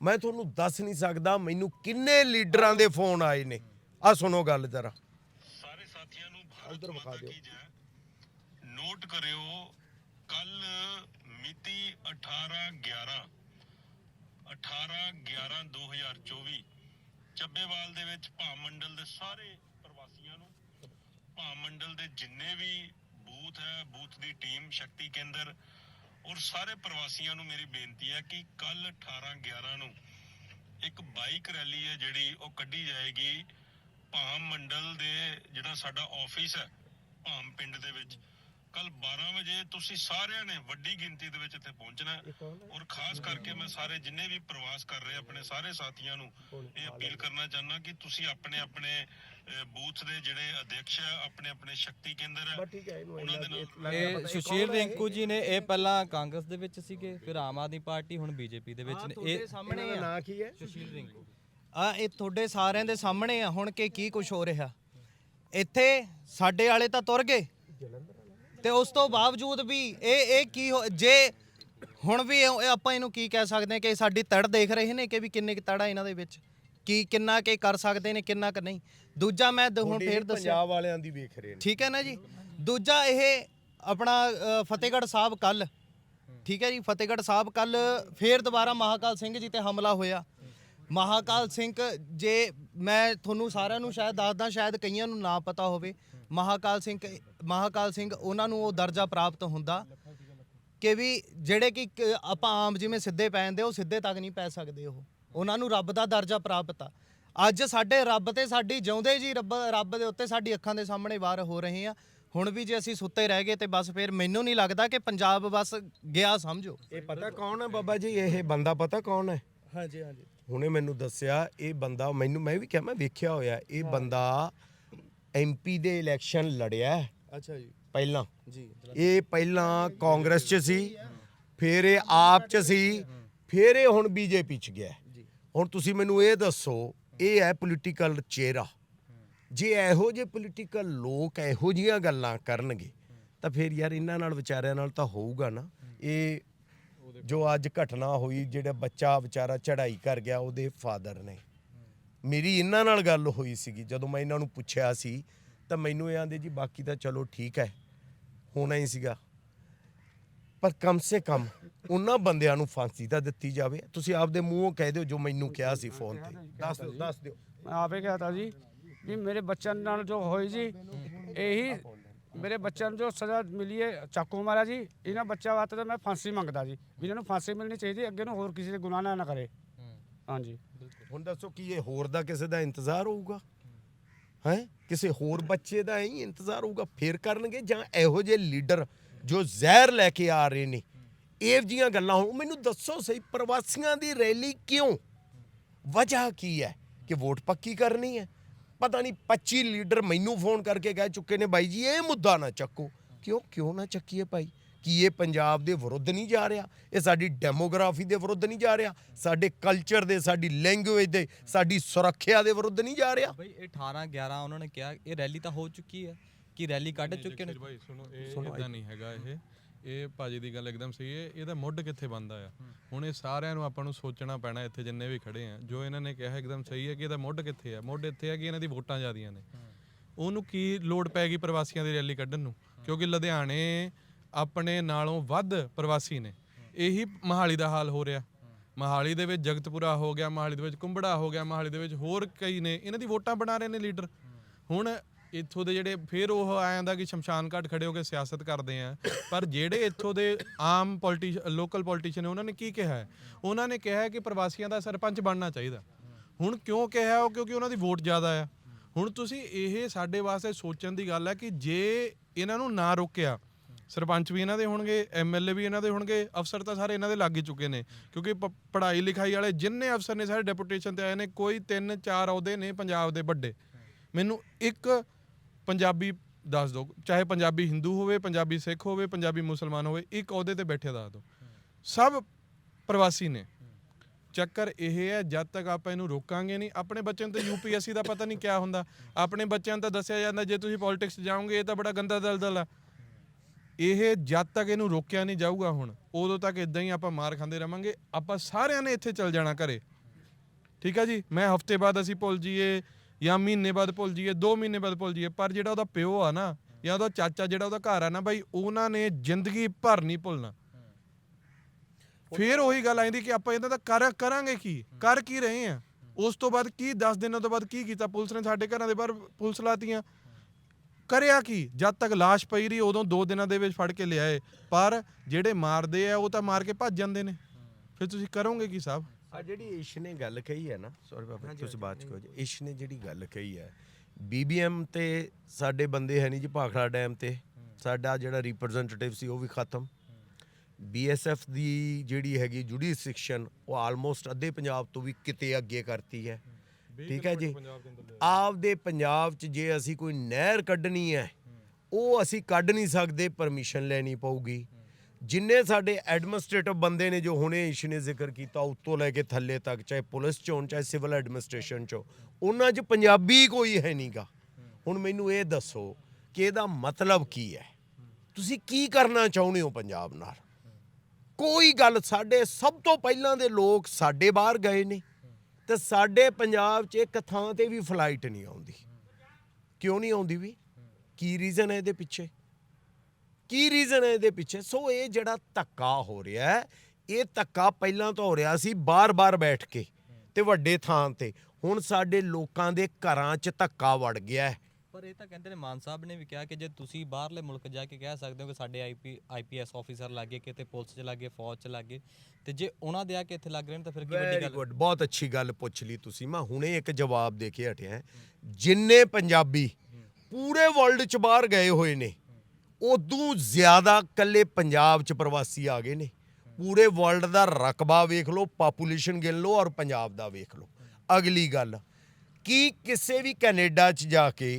ਮੈਂ ਤੁਹਾਨੂੰ ਦੱਸ ਨਹੀਂ ਸਕਦਾ ਮੈਨੂੰ ਕਿੰਨੇ ਲੀਡਰਾਂ ਦੇ ਫੋਨ ਆਏ ਨੇ। ਆ ਸੁਣੋ ਗੱਲ ਜ਼ਰਾ। ਸਾਰੇ ਸਾਥੀਆਂ ਨੂੰ ਭਾਰਤ ਮਾਤਾ ਕੀ ਨੋਟ ਕਰਿਓ, ਕੱਲ ਮਿਤੀ 18 11 18 11 2024 ਚੱਬੇਵਾਲ ਦੇ ਵਿੱਚ ਭਾਮ ਮੰਡਲ ਦੇ ਸਾਰੇ ਪ੍ਰਵਾਸੀਆਂ ਨੂੰ ਭਾਮ ਮੰਡਲ ਦੇ ਜਿੰਨੇ ਵੀ ਬੂਥ ਹੈ, ਬੂਥ ਦੀ ਟੀਮ, ਸ਼ਕਤੀ ਕੇਂਦਰ ਔਰ ਸਾਰੇ ਪ੍ਰਵਾਸੀਆਂ ਨੂੰ ਮੇਰੀ ਬੇਨਤੀ ਹੈ ਕਿ ਕੱਲ 18 11 ਨੂੰ ਇੱਕ ਬਾਈਕ ਰੈਲੀ ਹੈ ਜਿਹੜੀ ਉਹ ਕੱਢੀ ਜਾਏਗੀ ਭਾਮ ਮੰਡਲ ਦੇ ਜਿਹੜਾ ਸਾਡਾ ਆਫਿਸ ਹੈ ਭਾਮ ਪਿੰਡ ਦੇ ਵਿੱਚ। ਕੱਲ 12 ਵਜੇ ਤੁਸੀਂ ਸਾਰਿਆਂ ਨੇ ਵੱਡੀ ਗਿਣਤੀ ਦੇ ਵਿੱਚ ਇੱਥੇ ਪਹੁੰਚਣਾ ਹੈ। ਔਰ ਖਾਸ ਕਰਕੇ ਮੈਂ ਸਾਰੇ ਜਿੰਨੇ ਵੀ ਪ੍ਰਵਾਸ ਕਰ ਰਹੇ ਆਪਣੇ ਸਾਰੇ ਸਾਥੀਆਂ ਨੂੰ ਇਹ ਅਪੀਲ ਕਰਨਾ ਚਾਹੁੰਦਾ ਕਿ ਤੁਸੀਂ ਆਪਣੇ ਆਪਣੇ ਬੂਥ ਦੇ ਜਿਹੜੇ ਅਧਿਕਸ਼ ਹੈ ਆਪਣੇ ਆਪਣੇ ਸ਼ਕਤੀ ਕੇਂਦਰ ਹੈ ਠੀਕ ਹੈ ਇਹਨੂੰ ਉਹਨਾਂ ਦੇ ਨਾਲ ਇਹ ਸੁਸ਼ੀਲ ਰਿੰਕੂ ਜੀ ਨੇ ਇਹ ਪਹਿਲਾਂ ਕਾਂਗਰਸ ਦੇ ਵਿੱਚ ਸੀਗੇ ਫਿਰ ਆਮ ਆਦਮੀ ਪਾਰਟੀ ਹੁਣ ਬੀਜੇਪੀ ਦੇ ਵਿੱਚ ਨੇ। ਇਹ ਸਾਹਮਣੇ ਦਾ ਨਾਂ ਕੀ ਹੈ? ਸੁਸ਼ੀਲ ਰਿੰਕੂ। ਆ ਇਹ ਤੁਹਾਡੇ ਸਾਰਿਆਂ ਦੇ ਸਾਹਮਣੇ ਆ ਹੁਣ ਕਿ ਕੀ ਕੁਝ ਹੋ ਰਿਹਾ। ਇੱਥੇ ਸਾਡੇ ਵਾਲੇ ਤਾਂ ਤੁਰ ਗਏ। ਤੇ ਉਸ ਤੋਂ ਬਾਵਜੂਦ ਵੀ ਇਹ ਇਹ ਕੀ ਹੋ- ਜੇ ਹੁਣ ਵੀ ਇਹ- ਇਹ ਆਪਾਂ ਇਹਨੂੰ ਕੀ ਕਹਿ ਸਕਦੇ ਹਾਂ ਕਿ ਸਾਡੀ ਤੜ ਦੇਖ ਰਹੇ ਨੇ ਕਿ ਵੀ ਕਿੰਨੇ ਕੁ ਤੜਾ ਇਹਨਾਂ ਦੇ ਵਿੱਚ? ਕੀ ਕਿੰਨਾ ਕੇ ਕਰ ਸਕਦੇ ਨੇ ਕਿੰਨਾ ਕੁ ਨਹੀਂ? ਦੂਜਾ ਮੈਂ ਦ- ਹੁਣ ਤੁਹਾਡੀ ਫੇਰ ਦੱਸਿਆ। ਪੰਜਾਬ ਵਾਲਿਆਂ ਦੀ ਵੇਖ ਰਹੇ ਨੇ। ਠੀਕ ਹੈ ਨਾ ਜੀ? ਦੂਜਾ ਇਹ ਆਪਣਾ ਅ, ਫਤਿਹਗੜ੍ਹ ਸਾਹਿਬ ਕੱਲ ਠੀਕ ਹੈ ਜੀ? ਫਤਿਹਗੜ੍ਹ ਸਾਹਿਬ ਕੱਲ ਫੇਰ ਦੁਬਾਰਾ ਮਹਾਕਾਲ ਸਿੰਘ ਜੀ ਤੇ ਹਮਲਾ ਹੋਇਆ। ਮਹਾਕਾਲ ਸਿੰਘ ਜੇ ਮੈਂ ਤੁਹਾਨੂੰ ਸਾਰਿਆਂ ਨੂੰ ਸ਼ਾਇਦ ਦੱਸਦਾ ਸ਼ਾਇਦ ਕਈਆਂ ਨੂੰ ਨਾ ਪਤਾ ਹੋਵੇ ਮਹਾਕਾਲ ਸਿੰਘ ਮਹਾਕਾਲ ਸਿੰਘ ਉਹਨਾਂ ਨੂੰ ਉਹ ਦਰਜਾ ਪ੍ਰਾਪਤ ਹੁੰਦਾ ਕਿ ਵੀ ਜਿਹੜੇ ਕਿ ਕ- ਆਪਾਂ ਆਮ ਜਿਵੇਂ ਸਿੱਧੇ ਪੈ ਜਾਂਦੇ ਉਹ ਸਿੱਧੇ ਤੱਕ ਨਹੀਂ ਪੈ ਸਕਦੇ ਉਹ। ਉਹਨਾਂ ਨੂੰ ਰੱਬ ਦਾ ਦਰਜਾ ਪ੍ਰਾਪਤ ਆ। ਅੱਜ ਸਾਡੇ ਰੱਬ ਤੇ ਸਾਡੀ ਜਿਉਂਦੇ ਜੀ ਰੱਬ ਰੱਬ ਦੇ ਉੱਤੇ ਸਾਡੀ ਅੱਖਾਂ ਦੇ ਸਾਹਮਣੇ ਵਾਰ ਹੋ ਰਹੇ ਆ। ਹੁਣ ਵੀ ਜੇ ਅਸੀਂ ਸੁੱਤੇ ਰਹਿ ਗਏ ਤੇ ਬਸ ਫਿਰ ਮੈਨੂੰ ਨਹੀਂ ਲੱਗਦਾ ਕਿ ਪੰਜਾਬ ਬਸ ਗਿਆ ਸਮਝੋ। ਇਹ ਪਤਾ ਕੌਣ ਹੈ ਬਾਬਾ ਜੀ? ਇਹ ਬੰਦਾ ਪਤਾ ਕੌਣ ਹੈ ਹਾਂਜੀ ਹਾਂਜੀ। ਹੁਣੇ ਮੈਨੂੰ ਦੱਸਿਆ ਇਹ ਬੰਦਾ ਮੈਨੂੰ ਮੈਂ ਵੀ ਕਿਹਾ ਮੈਂ ਵੇਖਿਆ ਹੋਇਆ ਇਹ ਬੰਦਾ ਐਮਪੀ ਦੇ ਇਲੈਕਸ਼ਨ ਲੜਿਆ ਹੈ। ਅੱਛਾ ਜੀ। ਪਹਿਲਾਂ। ਜੀ ਇਹ ਪਹਿਲਾਂ ਕਾਂਗਰਸ 'ਚ ਸੀ ਫਿਰ ਇਹ ਆਪ 'ਚ ਸੀ ਫਿਰ ਇਹ ਹੁਣ ਬੀਜੇਪੀ 'ਚ ਗਿਆ ਹੁਣ ਤੁਸੀਂ ਮੈਨੂੰ ਇਹ ਦੱਸੋ ਇਹ ਹੈ ਪੋਲੀਟੀਕਲ ਚਿਹਰਾ। ਜੇ ਇਹੋ ਜਿਹੇ ਪੋਲੀਟੀਕਲ ਲੋਕ ਇਹੋ ਜਿਹੀਆਂ ਗੱਲਾਂ ਕਰਨਗੇ ਤਾਂ ਫਿਰ ਯਾਰ ਇਹਨਾਂ ਨਾਲ ਵਿਚਾਰਿਆਂ ਨਾਲ ਤਾਂ ਹੋਊਗਾ ਨਾ। ਇਹ ਜੋ ਅੱਜ ਘਟਨਾ ਹੋਈ ਜਿਹੜਾ ਬੱਚਾ ਵਿਚਾਰਾ ਚੜ੍ਹਾਈ ਕਰ ਗਿਆ ਉਹਦੇ ਫਾਦਰ ਨੇ। ਮੇਰੀ ਇਹਨਾਂ ਨਾਲ ਗੱਲ ਹੋਈ ਸੀਗੀ, ਜਦੋਂ ਮੈਂ ਇਹਨਾਂ ਨੂੰ ਪੁੱਛਿਆ ਸੀ, ਤਾਂ ਮੈਨੂੰ ਇਹ ਆਂਦੇ ਜੀ, ਬਾਕੀ ਤਾਂ ਚਲੋ ਠੀਕ ਹੈ, ਹੋਣਾ ਹੀ ਸੀਗਾ। ਪਰ ਕਮ ਸੇ ਕਮ ਉਹਨਾਂ ਬੰਦਿਆਂ ਨੂੰ ਫਾਂਸੀ ਤਾਂ ਦਿੱਤੀ ਜਾਵੇ। ਤੁਸੀਂ ਆਪਦੇ ਮੂੰਹੋਂ ਕਹਿ ਦਿਓ ਜੋ ਮੈਨੂੰ ਕਿਹਾ ਸੀ ਫੋਨ ਤੇ। ਦੱਸ ਦਿਓ ਦੱਸ ਦਿਓ। ਮੈਂ ਆਪੇ ਕਿਹਾ ਜੀ ਵੀ ਮੇਰੇ ਬੱਚਿਆਂ ਨਾਲ ਜੋ ਹੋਈ ਜੀ, ਇਹੀ ਮੇਰੇ ਬੱਚਿਆਂ ਨੂੰ ਜੋ ਸਜ਼ਾ ਮਿਲੀ ਹੈ, ਚਾਕੂ ਮਾਰਿਆ ਜੀ, ਇਹਨਾਂ ਬੱਚਿਆਂ ਵਾਸਤੇ ਤਾਂ ਮੈਂ ਫਾਂਸੀ ਮੰਗਦਾ ਜੀ। ਵੀ ਇਹਨਾਂ ਨੂੰ ਫਾਂਸੀ ਮਿਲਣੀ ਚਾਹੀਦੀ, ਅੱਗੇ ਨੂੰ ਹੋਰ ਕਿਸੇ ਦੇ ਗੁਨਾਹ ਨਾ ਨਾ ਕਰੇ। ਹਾਂਜੀ। ਹੁਣ ਦੱਸੋ ਕੀ ਇਹ ਹੋਰ ਦਾ ਕਿਸੇ ਦਾ ਇੰਤਜ਼ਾਰ ਹੋਊਗਾ? ਹੈ? ਕਿਸੇ ਹੋਰ ਬੱਚੇ ਦਾ ਹੀ ਇੰਤਜ਼ਾਰ ਹੋਊਗਾ? ਫੇਰ ਕਰਨਗੇ ਜਾਂ ਇਹੋ ਜਿਹੇ ਲੀਡਰ ਜੋ ਜ਼ਹਿਰ ਲੈ ਕੇ ਆ ਰਹੇ ਨੇ? ਇਹ ਜੀਆਂ ਗੱਲਾਂ ਹੁਣ। ਮੈਨੂੰ ਦੱਸੋ ਸਹੀ, ਪ੍ਰਵਾਸੀਆਂ ਦੀ ਰੈਲੀ ਕਿਉਂ? ਵਜ੍ਹਾ ਕੀ ਹੈ ਕਿ ਵੋਟ ਪੱਕੀ ਕਰਨੀ ਹੈ? ਪਤਾ ਨਹੀਂ 25 ਲੀਡਰ ਮੈਨੂੰ ਫੋਨ ਕਰਕੇ ਕਹਿ ਚੁੱਕੇ ਨੇ, ਬਾਈ ਜੀ, ਇਹ ਮੁੱਦਾ ਨਾ ਚੱਕੋ। ਕਿਉਂ? ਕਿਉਂ ਨਾ ਚੱਕੀਏ ਭਾਈ? ਕੀ ਇਹ ਪੰਜਾਬ ਦੇ ਵਿਰੁੱਧ ਨਹੀਂ ਜਾ ਰਿਹਾ ਇਹ ਸਾਡੀ ਡੈਮੋਗ੍ਰਾਫੀ ਦੇ ਵਿਰੁੱਧ ਨਹੀਂ ਜਾ ਰਿਹਾ ਸਾਡੇ ਕਲਚਰ ਦੇ ਸਾਡੀ ਲੈਂਗੁਏਜ ਦੇ ਸਾਡੀ ਸੁਰੱਖਿਆ ਦੇ ਵਿਰੁੱਧ ਨਹੀਂ ਜਾ ਰਿਹਾ। ਬਈ ਇਹ 18 11 ਉਹਨਾਂ ਨੇ ਕਿਹਾ ਇਹ ਰੈਲੀ ਤਾਂ ਹੋ ਚੁੱਕੀ ਹੈ ਕਿ ਰੈਲੀ ਕੱਢ ਚੁੱਕੇ ਨੇ। ਭਾਈ ਸੁਣੋ ਇਹ ਇਦਾਂ ਨਹੀਂ ਹੈਗਾ ਇਹ। ਇਹ ਭਾਜੀ ਦੀ ਗੱਲ ਇੱਕਦਮ ਸਹੀ ਹੈ ਇਹਦਾ ਮੁੱਢ ਕਿੱਥੇ ਬੰਦਾ ਆ? ਹੁਣ ਇਹ ਸਾਰਿਆਂ ਨੂੰ ਆਪਾਂ ਨੂੰ ਸੋਚਣਾ ਪੈਣਾ ਇੱਥੇ ਜਿੰਨੇ ਵੀ ਖੜੇ ਆ ਜੋ ਇਹਨਾਂ ਨੇ ਕਿਹਾ ਇੱਕਦਮ ਸਹੀ ਹੈ ਕਿ ਇਹਦਾ ਮੁੱਢ ਕਿੱਥੇ ਆ? ਮੁੱਢ ਇੱਥੇ ਆ ਕਿ ਇਹਨਾਂ ਦੀ ਵੋਟਾਂ ਜ਼ਿਆਦੀਆਂ ਨੇ। ਉਹਨੂੰ ਕੀ ਲੋੜ ਪੈ ਗਈ ਪ੍ਰਵਾਸੀਆਂ ਦੀ ਰੈਲੀ ਕੱਢਣ ਨੂੰ? ਕਿਉਂਕਿ ਲੁਧਿਆਣੇ ਆਪਣੇ ਨਾਲੋਂ ਵੱਧ ਪ੍ਰਵਾਸੀ ਨੇ। ਇਹੀ ਮਹਾਲੀ ਦਾ ਹਾਲ ਹੋ ਰਿਹਾ। ਮਹਾਲੀ ਦੇ ਵਿੱਚ ਜਗਤਪੁਰਾ ਹੋ ਗਿਆ, ਮਹਾਲੀ ਦੇ ਵਿੱਚ ਕੁੰਬੜਾ ਹੋ ਗਿਆ, ਮਹਾਲੀ ਦੇ ਵਿੱਚ ਹੋਰ ਕਈ ਨੇ, ਇਹਨਾਂ ਦੀ ਵੋਟਾਂ ਬਣਾ ਰਹੇ ਨੇ ਲੀਡਰ। ਹੁਣ ਇੱਥੋਂ ਦੇ ਜਿਹੜੇ, ਫਿਰ ਉਹ ਆ ਜਾਂਦਾ ਕਿ ਸ਼ਮਸ਼ਾਨ ਘਾਟ ਖੜੇ ਹੋ ਕੇ ਸਿਆਸਤ ਕਰਦੇ ਆ। ਪਰ ਜਿਹੜੇ ਇੱਥੋਂ ਦੇ ਆਮ ਪੋਲੀਟੀਸ਼ੀਅਨ ਲੋਕਲ ਪੋਲੀਟੀਸ਼ੀਅਨ ਨੇ, ਉਹਨਾਂ ਨੇ ਕੀ ਕਿਹਾ ਉਹਨਾਂ ਨੇ ਕਿਹਾ ਕਿ ਪ੍ਰਵਾਸੀਆਂ ਦਾ ਸਰਪੰਚ ਬਣਨਾ ਚਾਹੀਦਾ। ਹੁਣ ਕਿਉਂ ਕਿਹਾ ਉਹ? ਕਿਉਂਕਿ ਉਹਨਾਂ ਦੀ ਵੋਟ ਜ਼ਿਆਦਾ ਆ। ਹੁਣ ਤੁਸੀਂ ਇਹ ਸਾਡੇ ਵਾਸਤੇ ਸੋਚਣ ਦੀ ਗੱਲ ਹੈ ਕਿ ਜੇ ਇਹਨਾਂ ਨੂੰ ਨਾ ਰੋਕਿਆ ਸਰਪੰਚ ਵੀ ਇਹਨਾਂ ਦੇ ਹੋਣਗੇ ਐਮਐਲਏ ਵੀ ਇਹਨਾਂ ਦੇ ਹੋਣਗੇ, ਅਫਸਰ ਤਾਂ ਸਾਰੇ ਇਹਨਾਂ ਦੇ ਲੱਗ ਹੀ ਚੁੱਕੇ ਨੇ, ਕਿਉਂਕਿ ਪ- ਪੜ੍ਹਾਈ ਲਿਖਾਈ ਵਾਲੇ ਜਿੰਨੇ ਅਫਸਰ ਨੇ ਸਾਰੇ ਡੈਪੂਟੇਸ਼ਨ ਤੇ ਆਏ ਨੇ, ਕੋਈ ਤਿੰਨ ਚਾਰ ਅਹੁਦੇ ਨੇ ਪੰਜਾਬ ਦੇ ਵੱਡੇ। ਮੈਨੂੰ ਇੱਕ ਪੰਜਾਬੀ ਦੱਸ ਦਿਓ ਚਾਹੇ ਪੰਜਾਬੀ ਹਿੰਦੂ ਹੋਵੇ, ਪੰਜਾਬੀ ਸਿੱਖ ਹੋਵੇ, ਪੰਜਾਬੀ ਮੁਸਲਮਾਨ ਹੋਵੇ, ਇੱਕ ਅਹੁਦੇ ਤੇ ਬੈਠੇ ਦੱਸ ਦਿਓ ਸਭ ਪ੍ਰਵਾਸੀ ਨੇ। ਚੱਕਰ ਇਹ ਹੈ, ਜਦ ਤੱਕ ਆਪਾਂ ਇਹਨੂੰ ਰੋਕਾਂਗੇ ਨਹੀਂ, ਆਪਣੇ ਬੱਚਿਆਂ ਨੂੰ ਤਾਂ ਯੂਪੀਐਸਸੀ ਦਾ ਪਤਾ ਨਹੀਂ ਕਿਆ ਹੁੰਦਾ। ਆਪਣੇ ਬੱਚਿਆਂ ਨੂੰ ਤਾਂ ਦੱਸਿਆ ਜਾਂਦਾ, ਜੇ ਤੁਸੀਂ ਪੋਲਿਟਿਕਸ ਜਾਓਗੇ, ਇਹ ਤਾਂ ਬੜਾ ਗੰਦਾ ਦਲਦਲ ਆ। ਇਹ ਜਦ ਤੱਕ ਇਹਨੂੰ ਰੋਕਿਆ ਨਹੀਂ ਜਾਊਗਾ ਹੁਣ ਉਦੋਂ ਤੱਕ ਇਦਾਂ ਹੀ ਆਪਾਂ ਮਾਰ ਖਾਂਦੇ ਰਵਾਂਗੇ। ਆਪਾਂ ਸਾਰਿਆਂ ਨੇ ਇੱਥੇ ਚੱਲ ਜਾਣਾ ਘਰੇ। ਠੀਕ ਆ ਜੀ? ਮੈਂ ਹਫ਼ਤੇ ਬਾਅਦ ਅਸੀਂ ਭੁੱਲ ਜਾਈਏ ਜਾਂ ਮਹੀਨੇ ਬਾਅਦ ਭੁੱਲ ਜਾਈਏ 2 ਮਹੀਨੇ ਬਾਅਦ ਭੁੱਲ ਜਾਈਏ ਪਰ ਜਿਹੜਾ ਉਹਦਾ ਪਿਓ ਆ ਨਾ ਜਾਂ ਉਹਦਾ ਚਾਚਾ ਜਿਹੜਾ ਉਹਦਾ ਘਰ ਆ ਨਾ ਬਾਈ ਉਹਨਾਂ ਨੇ ਜ਼ਿੰਦਗੀ ਭਰ ਨਹੀਂ ਭੁੱਲਣਾ। ਫਿਰ ਉਹੀ ਗੱਲ ਆయింਦੀ ਕਿ ਆਪਾਂ ਇਹਨਾਂ ਦਾ ਕਰ ਕਰਾਂਗੇ ਕੀ? ਕਰ ਕੀ ਰਹੇ ਆ? ਉਸ ਤੋਂ ਬਾਅਦ ਕੀ 10 ਦਿਨਾਂ ਤੋਂ ਬਾਅਦ ਕੀ ਕੀਤਾ? ਪੁਲਿਸ ਨੇ ਸਾਡੇ ਘਰਾਂ ਦੇ ਬਾਹਰ ਪੁਲਿਸ ਲਾਤੀਆਂ। ਕਰਿਆ ਕੀ? ਜਦ ਤੱਕ ਲਾਸ਼ ਪਈ ਰਹੀ ਉਦੋਂ 2 ਦਿਨਾਂ ਦੇ ਵਿੱਚ ਫੜ ਕੇ ਲਿਆਏ। ਪਰ ਜਿਹੜੇ ਮਾਰਦੇ ਆ ਉਹ ਤਾਂ ਮਾਰ ਕੇ ਭੱਜ ਜਾਂਦੇ ਨੇ। ਫਿਰ ਤੁਸੀਂ ਕਰੋਗੇ ਕੀ ਸਾਹਿਬ? ਆ ਜਿਹੜੀ ਇਸ਼ ਨੇ ਗੱਲ ਕਹੀ ਹੈ ਨਾ ਸੌਰੀ ਬਾਬਾ ਤੁਸੀਂ ਬਾਅਦ ਚ ਕਹੋ ਜੀ। ਇਸ਼ ਨੇ ਜਿਹੜੀ ਗੱਲ ਕਹੀ ਹੈ ਬੀਬੀਐਮ ਤੇ ਸਾਡੇ ਬੰਦੇ ਹੈ ਨਹੀਂ ਜੀ ਭਾਖੜਾ ਡੈਮ ਤੇ। ਸਾਡਾ ਜਿਹੜਾ ਰਿਪਰੈਜ਼ੈਂਟੇਟਿਵ ਸੀ ਉਹ ਵੀ ਖਤਮ। ਬੀਐਸਐਫ ਦੀ ਜਿਹੜੀ ਹੈਗੀ ਜੁਡੀਸਟਿਕਸ਼ਨ ਉਹ ਆਲਮੋਸਟ ਅੱਧੇ ਪੰਜਾਬ ਤੋਂ ਵੀ ਕਿਤੇ ਅੱਗੇ ਕਰਤੀ ਹੈ। ਠੀਕ ਹੈ ਜੀ। ਆਪਦੇ ਪੰਜਾਬ 'ਚ ਜੇ ਅਸੀਂ ਕੋਈ ਨਹਿਰ ਕੱਢਣੀ ਹੈ ਉਹ ਅਸੀਂ ਕੱਢ ਨਹੀਂ ਸਕਦੇ ਪਰਮਿਸ਼ਨ ਲੈਣੀ ਪਊਗੀ। ਜਿੰਨੇ ਸਾਡੇ ਐਡਮਿਨਿਸਟ੍ਰੇਟਿਵ ਬੰਦੇ ਨੇ ਜੋ ਹੁਣੇ ਇਸ਼ ਨੇ ਜ਼ਿਕਰ ਕੀਤਾ ਉੱਤੋਂ ਲੈ ਕੇ ਥੱਲੇ ਤੱਕ ਚਾਹੇ ਪੁਲਿਸ ਚੋਂ ਚਾਹੇ ਸਿਵਲ ਐਡਮਿਨਿਸਟ੍ਰੇਸ਼ਨ ਚੋਂ ਉਹਨਾਂ 'ਚ ਪੰਜਾਬੀ ਕੋਈ ਹੈ ਨਹੀਂਗਾ ਹੁਣ ਮੈਨੂੰ ਇਹ ਦੱਸੋ ਕਿ ਇਹਦਾ ਮਤਲਬ ਕੀ ਹੈ? ਤੁਸੀਂ ਕੀ ਕਰਨਾ ਚਾਹੁੰਦੇ ਹੋ ਪੰਜਾਬ ਨਾਲ? ਕੋਈ ਗੱਲ ਸਾਡੇ ਸਭ ਤੋਂ ਪਹਿਲਾਂ ਦੇ ਲੋਕ ਸਾਡੇ ਬਾਹਰ ਗਏ ਨੇ। ਤੇ ਸਾਡੇ ਪੰਜਾਬ 'ਚ ਇੱਕ ਥਾਂ ਤੇ ਵੀ ਫਲਾਈਟ ਨਹੀਂ ਆਉਂਦੀ। ਕਿਉਂ ਨਹੀਂ ਆਉਂਦੀ ਵੀ? ਕੀ ਰੀਜ਼ਨ ਹੈ ਇਹਦੇ ਪਿੱਛੇ? ਕੀ ਰੀਜ਼ਨ ਹੈ ਇਹਦੇ ਪਿੱਛੇ? ਸੋ ਇਹ ਜਿਹੜਾ ਧੱਕਾ ਹੋ ਰਿਹਾ ਹੈ, ਇਹ ਧੱਕਾ ਪਹਿਲਾਂ ਤੋਂ ਹੋ ਰਿਹਾ ਸੀ ਬਾਰ-ਬਾਰ ਬੈਠ ਕੇ ਤੇ ਵੱਡੇ ਥਾਂ ਤੇ। ਹੁਣ ਸਾਡੇ ਲੋਕਾਂ ਦੇ ਘਰਾਂ 'ਚ ਧੱਕਾ ਵੜ ਗਿਆ ਹੈ। ਪਰ ਇਹ ਤਾਂ ਕਹਿੰਦੇ ਨੇ ਮਾਨ ਸਾਹਿਬ ਨੇ ਵੀ ਕਿਹਾ ਕਿ ਜੇ ਤੁਸੀਂ ਬਾਹਰਲੇ ਮੁਲਕ ਜਾ ਕੇ ਕਹਿ ਸਕਦੇ ਹੋ ਕਿ ਸਾਡੇ ਆਈਪੀ ਆਈਪੀਐਸ ਆਫੀਸਰ ਲੱਗੇ ਕਿਤੇ ਪੁਲਿਸ 'ਚ ਲੱਗੇ ਫੌਜ 'ਚ ਲੱਗੇ ਤੇ ਜੇ ਉਹਨਾਂ ਦੇ ਆ ਕੇ ਇੱਥੇ ਲੱਗ ਰਹੇ ਨੇ ਤਾਂ ਫਿਰ ਕੀ ਵੱਡੀ ਵੈਰੀ ਗੱਲ ਗੁੱਡ ਬਹੁਤ ਅੱਛੀ ਗੱਲ ਪੁੱਛ ਲਈ ਤੁਸੀਂ। ਮੈਂ ਹੁਣੇ ਇੱਕ ਜਵਾਬ ਦੇ ਕੇ ਹਟਿਆ। ਜਿੰਨੇ ਪੰਜਾਬੀ ਪੂਰੇ ਵਰਲਡ 'ਚ ਬਾਹਰ ਗਏ ਹੋਏ ਨੇ ਉਦੋਂ ਜ਼ਿਆਦਾ ਕੱਲੇ ਪੰਜਾਬ 'ਚ ਪ੍ਰਵਾਸੀ ਆ ਗਏ ਨੇ। ਪੂਰੇ ਵਰਲਡ ਦਾ ਰਕਬਾ ਵੇਖ ਲਓ ਪਾਪੂਲੇਸ਼ਨ ਗਿਣ ਲਓ ਔਰ ਪੰਜਾਬ ਦਾ ਵੇਖ ਲਓ। ਅਗਲੀ ਗੱਲ ਕੀ ਕਿਸੇ ਵੀ ਕੈਨੇਡਾ 'ਚ ਜਾ ਕੇ